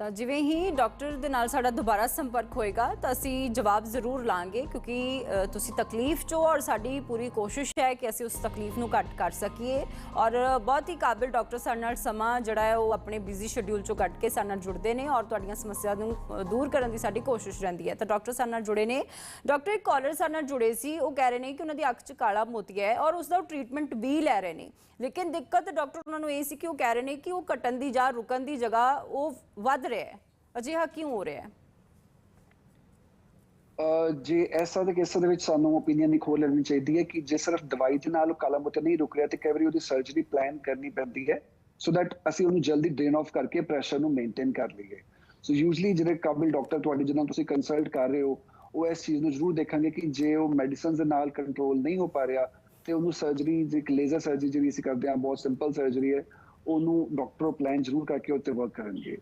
ਤਾਂ ਜਿਵੇਂ ਹੀ ਡਾਕਟਰ ਦੇ ਨਾਲ ਸਾਡਾ ਦੁਬਾਰਾ ਸੰਪਰਕ ਹੋਏਗਾ, ਤਾਂ ਅਸੀਂ ਜਵਾਬ ਜ਼ਰੂਰ ਲਾਂਗੇ ਕਿਉਂਕਿ ਤੁਸੀਂ ਤਕਲੀਫ ਚੋਂ ਔਰ ਸਾਡੀ ਪੂਰੀ ਕੋਸ਼ਿਸ਼ ਹੈ ਕਿ ਅਸੀਂ ਉਸ ਤਕਲੀਫ ਨੂੰ ਘੱਟ ਕਰ ਸਕੀਏ ਔਰ ਬਹੁਤ ਹੀ ਕਾਬਿਲ ਡਾਕਟਰ ਸਾਡੇ ਨਾਲ ਸਮਾਂ ਜਿਹੜਾ ਹੈ ਉਹ ਆਪਣੇ ਬਿਜ਼ੀ ਸ਼ਡਿਊਲ ਚੋਂ ਕੱਢ ਕੇ ਸਾਡੇ ਨਾਲ ਜੁੜਦੇ ਨੇ ਔਰ ਤੁਹਾਡੀਆਂ ਸਮੱਸਿਆ ਨੂੰ ਦੂਰ ਕਰਨ ਦੀ ਸਾਡੀ ਕੋਸ਼ਿਸ਼ ਰਹਿੰਦੀ ਹੈ। ਤਾਂ ਡਾਕਟਰ ਸਾਡੇ ਨਾਲ ਜੁੜੇ ਨੇ। ਡਾਕਟਰ ਇੱਕ ਕਾਲਰ ਸਾਡੇ ਨਾਲ ਜੁੜੇ ਸੀ। ਉਹ ਕਹਿ ਰਹੇ ਨੇ ਕਿ ਉਹਨਾਂ ਦੀ ਅੱਖ 'ਚ ਕਾਲਾ ਮੋਤੀਆ ਹੈ ਔਰ ਉਸ ਦਾ ਟ੍ਰੀਟਮੈਂਟ ਵੀ ਲੈ ਰਹੇ ਨੇ। ਲੇਕਿਨ ਦਿੱਕਤ ਡਾਕਟਰ ਉਹਨਾਂ ਨੂੰ ਇਹ ਸੀ ਕਿ ਉਹ ਕਹਿ ਰਹੇ ਨੇ ਕਿ ਉਹ ਘਟਣ ਦੀ ਜਾਂ ਰੁਕਣ ਦੀ ਜਗ੍ਹਾ ਉਹ ਵੱਧ ਰਿਹਾ ਹੈ ਅਜਿਹਾ ਕਿਉਂ ਹੋ ਰਿਹਾ ਹੈ ਜੇ ਐਸਾ ਦੇ ਕੇਸਾਂ ਦੇ ਵਿੱਚ ਸਾਨੂੰ ਓਪੀਨੀਅਨ ਨਹੀਂ ਖੋਲ ਲੈਣੀ ਚਾਹੀਦੀ ਹੈ ਕਿ ਜੇ ਸਿਰਫ ਦਵਾਈ ਦੇ ਨਾਲ ਉਹ ਕਾਲਾ ਮੋਤੀ ਨਹੀਂ ਰੁਕ ਰਿਹਾ ਤੇ ਕਈ ਵਾਰੀ ਉਹਦੀ ਸਰਜਰੀ ਪਲਾਨ ਕਰਨੀ ਪੈਂਦੀ ਹੈ ਸੋ ਦੈਟ ਅਸੀਂ ਉਹਨੂੰ ਜਲਦੀ ਡਰੇਨ ਆਫ ਕਰਕੇ ਪ੍ਰੈਸ਼ਰ ਨੂੰ ਮੇਨਟੇਨ ਕਰ ਲਈਏ। ਸੋ ਯੂਜੂਲੀ ਜਿਹੜੇ ਕਾਬਿਲ ਡਾਕਟਰ ਤੁਹਾਡੇ ਜਿਹਨਾਂ ਤੁਸੀਂ ਕੰਸਲਟ ਕਰ ਰਹੇ ਹੋ, ਉਹ ਇਸ ਚੀਜ਼ ਨੂੰ ਜ਼ਰੂਰ ਦੇਖਾਂਗੇ ਕਿ ਜੇ ਉਹ ਮੈਡੀਸਿਨਸ ਦੇ ਨਾਲ ਕੰਟਰੋਲ ਨਹੀਂ ਹੋ ਪਾ ਰਿਹਾ ਤੇ ਉਹਨੂੰ ਸਰਜਰੀ ਇੱਕ ਲੇਜ਼ਰ ਸਰਜਰੀ ਜਿਹੜੀ ਅਸੀਂ ਕਰਦੇ ਹਾਂ, ਬਹੁਤ ਸਿੰਪਲ ਸਰਜਰੀ ਹੈ, ਉਹਨੂੰ ਡਾਕਟਰ ਪਲਾਨ ਜ਼ਰੂਰ ਕਰਕੇ ਉੱਤੇ ਵਰਕ ਕਰਨਗੇ।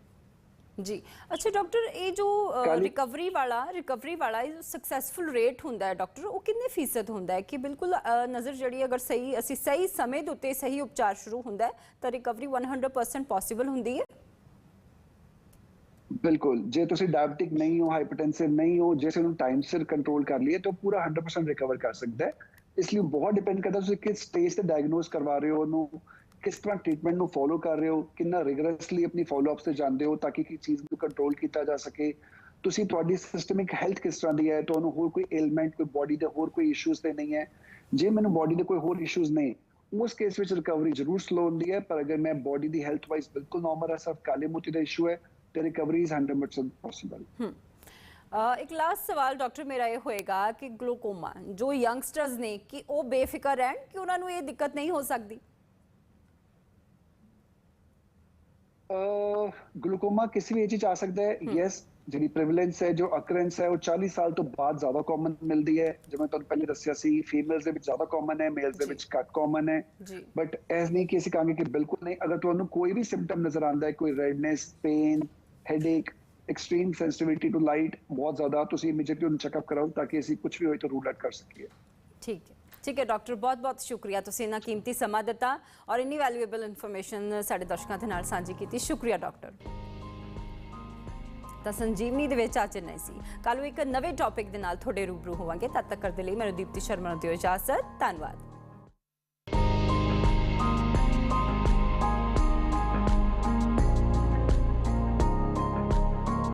ਜੀ। ਅੱਛਾ ਡਾਕਟਰ ਇਹ ਜੋ ਰਿਕਵਰੀ ਵਾਲਾ ਰਿਕਵਰੀ ਵਾਲਾ ਸਕਸੈਸਫੁਲ ਰੇਟ ਹੁੰਦਾ ਹੈ ਡਾਕਟਰ ਉਹ ਕਿੰਨੇ ਫੀਸਦ ਹੁੰਦਾ ਹੈ? ਕਿ ਬਿਲਕੁਲ ਨਜ਼ਰ ਜਿਹੜੀ ਅਗਰ ਸਹੀ ਅਸੀਂ ਸਹੀ ਸਮੇਂ ਦੇ ਉੱਤੇ ਸਹੀ ਉਪਚਾਰ ਸ਼ੁਰੂ ਹੁੰਦਾ ਹੈ ਤਾਂ ਰਿਕਵਰੀ 100% ਪੋਸੀਬਲ ਹੁੰਦੀ ਹੈ? ਬਿਲਕੁਲ। ਜੇ ਤੁਸੀਂ ਡਾਇਬਟਿਕ ਨਹੀਂ ਹੋ ਹਾਈਪਰਟੈਂਸਿਵ ਨਹੀਂ ਹੋ ਜੇ ਨੂੰ ਟਾਈਮ ਸਿਰ ਕੰਟਰੋਲ ਕਰ ਲਈਏ ਤਾਂ ਪੂਰਾ 100% ਰਿਕਵਰ ਕਰ ਸਕਦਾ ਹੈ। ਇਸ ਲਈ ਬਹੁਤ ਡਿਪੈਂਡ ਕਰਦਾ ਤੁਸੀਂ ਕਿਸ ਸਟੇਜ ਤੇ ਡਾਇਗਨੋਸ ਕਰਵਾ ਰਹੇ ਹੋ ਉਹਨੂੰ ਕਿਸ ਤਰ੍ਹਾਂ ਟ੍ਰੀਟਮੈਂਟ ਨੂੰ ਫੋਲੋ ਕਰ ਰਹੇ ਹੋ? ਕਿੰਨਾ ਰਿਗਰਸਲੀ ਆਪਣੀ ਫੋਲੋ ਅਪਸ ਤੇ ਜਾਂਦੇ ਹੋ ਤਾਂ ਕਿ ਕੀ ਚੀਜ਼ ਨੂੰ ਕੰਟਰੋਲ ਕੀਤਾ ਜਾ ਸਕੇ? ਤੁਸੀਂ ਤੁਹਾਡੀ ਸਿਸਟਮਿਕ ਹੈਲਥ ਕਿਸ ਤਰ੍ਹਾਂ ਦੀ ਹੈ? ਤੁਹਾਨੂੰ ਹੋਰ ਕੋਈ 에ਲਮੈਂਟ ਕੋਈ ਬਾਡੀ ਦੇ ਹੋਰ ਕੋਈ ਇਸ਼ੂਜ਼ ਤੇ ਨਹੀਂ ਹੈ? ਜੇ ਮੈਨੂੰ ਬਾਡੀ ਦੇ ਕੋਈ ਹੋਰ ਇਸ਼ੂਜ਼ ਨੇ, ਉਸ ਕੇਸ ਵਿੱਚ ਰਿਕਵਰੀ ਜ਼ਰੂਰ ਸਲੋ ਹੁੰਦੀ ਹੈ, ਪਰ ਅਗਰ ਮੈਂ ਬਾਡੀ ਦੀ ਹੈਲਥ ਵਾਈਜ਼ ਬਿਲਕੁਲ ਨਾਰਮਲ ਹੈ, ਸਿਰਫ ਕਾਲੇ ਮੋਤੀ ਦਾ ਇਸ਼ੂ ਹੈ, ਤੇ ਰਿਕਵਰੀ ਇਜ਼ 100% ਪੋਸੀਬਲ ਇੱਕ ਲਾਸਟ ਸਵਾਲ ਡਾਕਟਰ ਮੇਰਾ ਇਹ ਹੋਏਗਾ ਕਿ ਗਲੂਕੋਮਾ ਜੋ ਯੰਗਸਟਰਸ ਨੇ, ਕਿ ਉਹ ਬੇਫਿਕਰ ਰਹਿਣ ਕਿ ਉਹਨਾਂ ਨੂੰ ਇਹ ਦਿੱਕਤ ਨਹੀਂ ਹੋ ਸਕਦੀ? ਗਲੂਕੋਮਾ ਕਿਸੇ ਵੀ ਏਜ ਵਿੱਚ ਆ ਸਕਦਾ ਹੈ? ਯੈਸ ਜਿਹੜੀ ਪ੍ਰੀਵੈਲੈਂਸ ਹੈ ਜੋ ਅਕਰੈਂਸ ਹੈ ਉਹ 40 ਸਾਲ ਤੋਂ ਬਾਅਦ ਜ਼ਿਆਦਾ ਕਾਮਨ ਮਿਲਦੀ ਹੈ। ਜਿਵੇਂ ਤੁਹਾਨੂੰ ਪਹਿਲੇ ਦੱਸਿਆ ਸੀ ਫੀਮੇਲਸ ਦੇ ਵਿੱਚ ਜ਼ਿਆਦਾ ਕਾਮਨ ਹੈ ਮੇਲਸ ਦੇ ਵਿੱਚ ਘੱਟ ਕਾਮਨ ਹੈ। ਬਟ ਐਸ ਨਹੀਂ ਕਿ ਅਸੀਂ ਕਹਾਂਗੇ ਕਿ ਬਿਲਕੁਲ ਨਹੀਂ। ਅਗਰ ਤੁਹਾਨੂੰ ਕੋਈ ਵੀ ਸਿੰਪਟਮ ਨਜ਼ਰ ਆਉਂਦਾ ਹੈ ਕੋਈ redness pain headache extreme sensitivity to light ਬਹੁਤ ਜ਼ਿਆਦਾ ਤੁਸੀਂ ਇਮੀਡੀਏਟਲੀ ਉਹਨੂੰ ਚੈੱਕਅਪ ਕਰਾਓ ਤਾਂ ਕਿ ਅਸੀਂ ਕੁਝ ਵੀ ਹੋਏ ਤਾਂ ਰੂਲ ਆਊਟ ਕਰ ਸਕੀਏ। ਠੀਕ ਹੈ। ਠੀਕ ਹੈ, ਡਾਕਟਰ, ਬਹੁਤ ਬਹੁਤ ਸ਼ੁਕਰੀਆ। ਤੁਸੀਂ ਇੰਨਾ ਕੀਮਤੀ ਸਮਾਂ ਦਿੱਤਾ ਔਰ ਇੰਨੀ ਵੈਲਿਊਏਬਲ ਇਨਫੋਰਮੇਸ਼ਨ ਸਾਡੇ ਦਰਸ਼ਕਾਂ ਦੇ ਨਾਲ ਸਾਂਝੀ ਕੀਤੀ। ਸ਼ੁਕਰੀਆ, ਡਾਕਟਰ। ਤਾਂ ਸੰਜੀਵਨੀ ਦੇ ਵਿੱਚ ਅੱਜ ਨਹੀਂ ਸੀ। ਕੱਲ ਨੂੰ ਇੱਕ ਨਵੇਂ ਟੌਪਿਕ ਦੇ ਨਾਲ ਤੁਹਾਡੇ ਰੂਬਰੂ ਹੋਵਾਂਗੇ। ਤਦ ਤੱਕ ਦੇ ਲਈ ਮੈਨੂੰ ਦੀਪਤੀ ਸ਼ਰਮਾ ਨੂੰ ਦਿਓ ਇਜਾਜ਼ਤ। ਧੰਨਵਾਦ।